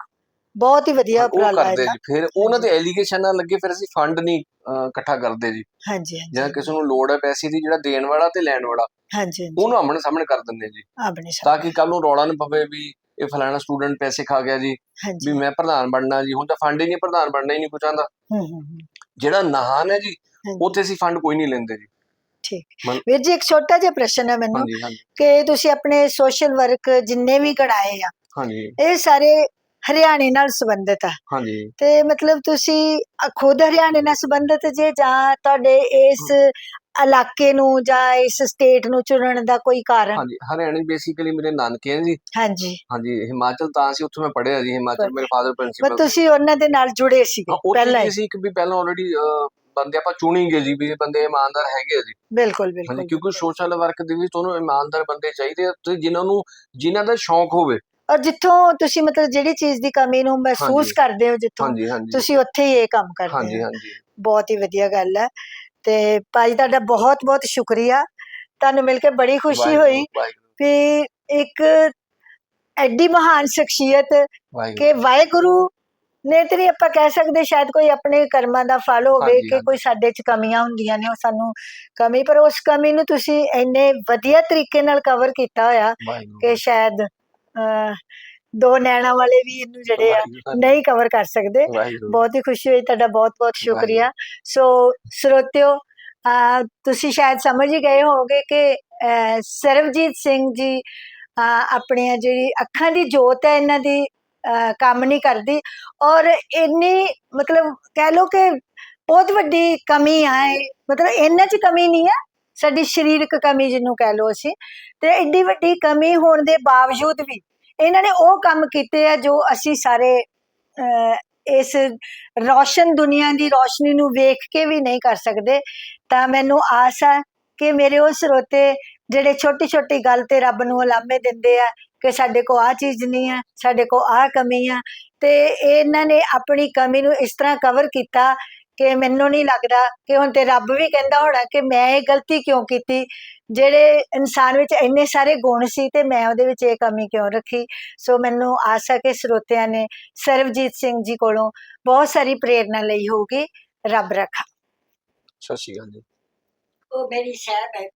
ਬਹੁਤ ਹੀ ਵਧੀਆ ਉਹ ਉਪਰਾਲਾ ਹੈ ਕਰਦੇ। ਜੀ। ਫਿਰ ਉਹਨਾਂ ਦੇ ਐਲੀਗੇਸ਼ਨ ਨਾਲ ਲੱਗੇ ਫਿਰ ਅਸੀਂ ਫੰਡ ਨਹੀਂ ਅਹ, ਇਕੱਠਾ ਕਰਦੇ ਜੀ। ਹਾਂਜੀ ਜਾਂ ਹਾਂਜੀ ਕਿਸੇ ਨੂੰ ਲੋੜ ਹੈ ਪੈਸੇ ਦੀ ਜਿਹੜਾ ਦੇਣ ਵਾਲਾ ਤੇ ਲੈਣ ਵਾਲਾ ਹਾਂਜੀ ਹਾਂਜੀ। ਉਹਨੂੰ ਆਮਣੇ ਸਾਹਮਣੇ ਕਰ ਦਿੰਦੇ ਜੀ। ਆਪਣੇ ਤਾਂ ਸਾਥ ਕਿ ਕੱਲ ਨੂੰ ਰੌਲਾ ਨਾ ਪਵੇ ਵੀ ਇਹ ਫਲਾਣਾ ਸਟੂਡੈਂਟ ਪੈਸੇ ਖਾ ਗਿਆ ਜੀ ਹਾਂਜੀ। ਵੀ ਮੈਂ ਪ੍ਰਧਾਨ ਬਣਨਾ ਜੀ। ਹੁਣ ਤਾਂ ਫੰਡ ਹੀ ਨਹੀਂ ਪ੍ਰਧਾਨ ਬਣਨਾ ਹੀ ਨਹੀਂ ਕੋਈ ਚਾਹੁੰਦਾ। ਹੂੰ ਹੂੰ ਹੂੰ, ਜਿਹੜਾ ਨਹਾਨ ਹੈ ਜੀ ਹਾਂਜੀ, ਉੱਥੇ ਅਸੀਂ ਫੰਡ ਕੋਈ ਨਹੀਂ ਲੈਂਦੇ ਜੀ। ਠੀਕ। ਮਨ- ਵੀਰ ਜੀ ਇੱਕ ਛੋਟਾ ਜਿਹਾ ਪ੍ਰਸ਼ਨ ਹੈ ਮੈਨੂੰ ਹਾਂਜੀ ਹਾਂਜੀ। ਕਿ ਤੁਸੀਂ ਆਪਣੇ ਸੋਸ਼ਲ ਵਰਕ ਜਿੰਨੇ ਵੀ ਕਢਾਏ ਆ ਹਾਂਜੀ। ਇਹ ਸਾਰੇ ਹਰਿਆਣੇ ਨਾਲ ਸੰਬੰਧਿਤ ਆ। ਹਾਂਜੀ। ਤੇ ਮਤਲਬ ਤੁਸੀਂ ਅ- ਖੁਦ ਹਰਿਆਣੇ ਨਾਲ ਸੰਬੰਧਿਤ ਜੇ ਜਾਂ ਤੁਹਾਡੇ ਇਸ ਇਲਾਕੇ ਨੂੰ ਜਾਂ ਇਸ ਸਟੇਟ ਨੂੰ ਚੁਣਨ ਦਾ ਕੋਈ ਕਾਰਨ? ਹਾਂਜੀ ਹਰਿਆਣੇ ਬੇਸਿਕਲੀ ਮੇਰੇ ਨਾਨਕੇ ਹੈ ਜੀ। ਹਾਂਜੀ। ਹਾਂਜੀ ਹਿਮਾਚਲ ਤਾਂ ਸੀ ਉੱਥੇ ਮੈਂ ਪੜ੍ਹਿਆ ਜੀ ਹਿਮਾਚਲ ਮੇਰੇ ਫਾਦਰ ਪਰ ਪ੍ਰਿੰਸੀਪਲ ਤੁਸੀਂ ਉਹਨਾਂ ਦੇ ਨਾਲ ਜੁੜੇ ਸੀਗੇ ਪਹਿਲਾਂ ਪਹਿਲਾਂ ਹੀ? ਸੀ ਕਿ ਵੀ ਪਹਿਲਾਂ ਆਲਰੇਡੀ ਬੰਦੇ ਆਪਾਂ ਚੁਣੀ ਗਏ ਜੀ ਵੀ ਇਹ ਬੰਦੇ ਇਮਾਨਦਾਰ ਹੈਗੇ ਆ ਜੀ। ਬਿਲਕੁਲ ਹਾਂਜੀ ਬਿਲਕੁਲ। ਕਿਉਂਕਿ ਸੋਸ਼ਲ ਵਰਕ ਦੇ ਵਿੱਚ ਤੁਹਾਨੂੰ ਇਮਾਨਦਾਰ ਬੰਦੇ ਚਾਹੀਦੇ ਆ ਤੇ ਜਿਨ੍ਹਾਂ ਨੂੰ ਜਿਨ੍ਹਾਂ ਦਾ ਸ਼ੌਂਕ ਹੋਵੇ। ਔਰ ਜਿੱਥੋਂ ਤੁਸੀਂ ਮਤਲਬ ਜਿਹੜੀ ਚੀਜ਼ ਦੀ ਕਮੀ ਨੂੰ ਮਹਿਸੂਸ ਹਾਂਜੀ। ਕਰਦੇ ਹੋ ਜਿੱਥੋਂ ਹਾਂਜੀ ਹਾਂਜੀ। ਤੁਸੀਂ ਉੱਥੇ ਹੀ ਇਹ ਕੰਮ ਕਰਦੇ ਹਾਂਜੀ ਹੋ। ਹਾਂਜੀ। ਬਹੁਤ ਹੀ ਵਧੀਆ ਗੱਲ ਹੈ। ਤੇ ਭਾਈ ਤੁਹਾਡਾ ਬਹੁਤ ਬਹੁਤ ਸ਼ੁਕਰੀਆ। ਤੁਹਾਨੂੰ ਮਿਲ ਕੇ ਬੜੀ ਖੁਸ਼ੀ ਹੋਈ ਵਾਹਿਗੁਰੂ। ਵੀ ਇੱਕ ਐਡੀ ਮਹਾਨ ਸ਼ਖਸੀਅਤ ਵਾਹਿਗੁਰੂ। ਕਿ ਵਾਹਿਗੁਰੂ ਨੇ ਤੇ ਨਹੀਂ ਆਪਾਂ ਕਹਿ ਸਕਦੇ ਸ਼ਾਇਦ ਕੋਈ ਆਪਣੇ ਕਰਮਾਂ ਦਾ ਫਲ ਹੋਵੇ ਹਾਂਜੀ, ਕਿ ਹਾਂਜੀ। ਕੋਈ ਸਾਡੇ 'ਚ ਕਮੀਆਂ ਹੁੰਦੀਆਂ ਨੇ ਉਹ ਸਾਨੂੰ ਕਮੀ ਪਰ ਉਸ ਕਮੀ ਨੂੰ ਤੁਸੀਂ ਇੰਨੇ ਵਧੀਆ ਤਰੀਕੇ ਨਾਲ ਕਵਰ ਕੀਤਾ ਹੋਇਆ ਵਾਹਿਗੁਰੂ। ਕਿ ਸ਼ਾਇਦ ਅਹ, ਦੋ ਨੈਣਾ ਵਾਲੇ ਵੀ ਇਹਨੂੰ ਜਿਹੜੇ ਆ ਨਹੀਂ ਕਵਰ ਕਰ ਸਕਦੇ। ਵਾਹਿਗੁਰੂ। ਬਹੁਤ ਹੀ ਖੁਸ਼ੀ ਹੋਈ ਤੁਹਾਡਾ ਬਹੁਤ ਬਹੁਤ ਸ਼ੁਕਰੀਆ। ਸੋ ਸਰੋਤਿਓ ਅਹ, ਤੁਸੀਂ ਸ਼ਾਇਦ ਸਮਝ ਹੀ ਗਏ ਹੋਵੋਗੇ ਕਿ ਅਹ, ਸਰਵਜੀਤ ਸਿੰਘ ਜੀ ਅਹ, ਆਪਣੀਆਂ ਜਿਹੜੀ ਅੱਖਾਂ ਦੀ ਜੋਤ ਹੈ ਇਹਨਾਂ ਦੀ ਅਹ, ਕੰਮ ਨਹੀਂ ਕਰਦੀ। ਔਰ ਇੰਨੀ ਮਤਲਬ ਕਹਿ ਲਓ ਕਿ ਬਹੁਤ ਵੱਡੀ ਕਮੀ ਆ ਇਹ। ਮਤਲਬ ਇਹਨਾਂ 'ਚ ਕਮੀ ਨਹੀਂ ਹੈ ਸਾਡੀ ਸਰੀਰਕ ਕਮੀ ਜਿਹਨੂੰ ਕਹਿ ਲਓ ਅਸੀਂ, ਤੇ ਐਡੀ ਵੱਡੀ ਕਮੀ ਹੋਣ ਦੇ ਬਾਵਜੂਦ ਵੀ ਇਹਨਾਂ ਨੇ ਉਹ ਕੰਮ ਕੀਤੇ ਆ ਜੋ ਅਸੀਂ ਸਾਰੇ ਇਸ ਰੌਸ਼ਨ ਦੁਨੀਆ ਦੀ ਰੌਸ਼ਨੀ ਨੂੰ ਵੇਖ ਕੇ ਵੀ ਨਹੀਂ ਕਰ ਸਕਦੇ, ਤਾਂ ਮੈਨੂੰ ਆਸ ਹੈ ਕਿ ਮੇਰੇ ਉਹ ਸਰੋਤੇ ਜਿਹੜੇ ਛੋਟੀ ਛੋਟੀ ਗੱਲ ਤੇ ਰੱਬ ਨੂੰ ਅਲਾਮੇ ਦਿੰਦੇ ਆ ਕਿ ਸਾਡੇ ਕੋ ਆ ਚੀਜ਼ ਨਹੀਂ ਆ, ਸਾਡੇ ਕੋ ਆ ਕਮੀ ਆ, ਤੇ ਇਹਨਾਂ ਨੇ ਆਪਣੀ ਕਮੀ ਨੂੰ ਇਸ ਤਰ੍ਹਾਂ ਕਵਰ ਕੀਤਾ ਕਿ ਮੈਨੂੰ ਨਹੀਂ ਲੱਗਦਾ ਕਿ ਹੁਣ ਤੇ ਰੱਬ ਵੀ ਕਹਿੰਦਾ ਹੋਣਾ ਕਿ ਮੈਂ ਇਹ ਗਲਤੀ ਕਿਉਂ ਕੀਤੀ? ਜਿਹੜੇ ਇਨਸਾਨ ਵਿੱਚ ਇੰਨੇ ਸਾਰੇ ਗੁਣ ਸੀ ਤੇ ਮੈਂ ਉਹਦੇ ਵਿੱਚ ਇਹ ਕਮੀ ਕਿਉਂ ਰੱਖੀ? ਸੋ ਮੈਨੂੰ ਆਸ ਹੈ ਕਿ ਸਰੋਤਿਆਂ ਨੇ ਸਰਵਜੀਤ ਸਿੰਘ ਜੀ ਕੋਲੋਂ ਬਹੁਤ ਸਾਰੀ ਪ੍ਰੇਰਨਾ ਲਈ ਹੋਊਗੀ। ਰੱਬ ਰੱਖਾ। ਸਤਿ ਸ਼੍ਰੀ ਅਕਾਲ ਜੀ। ਉਹ ਮੇਰੀ ਸਾਹਿਬ ਹੈ।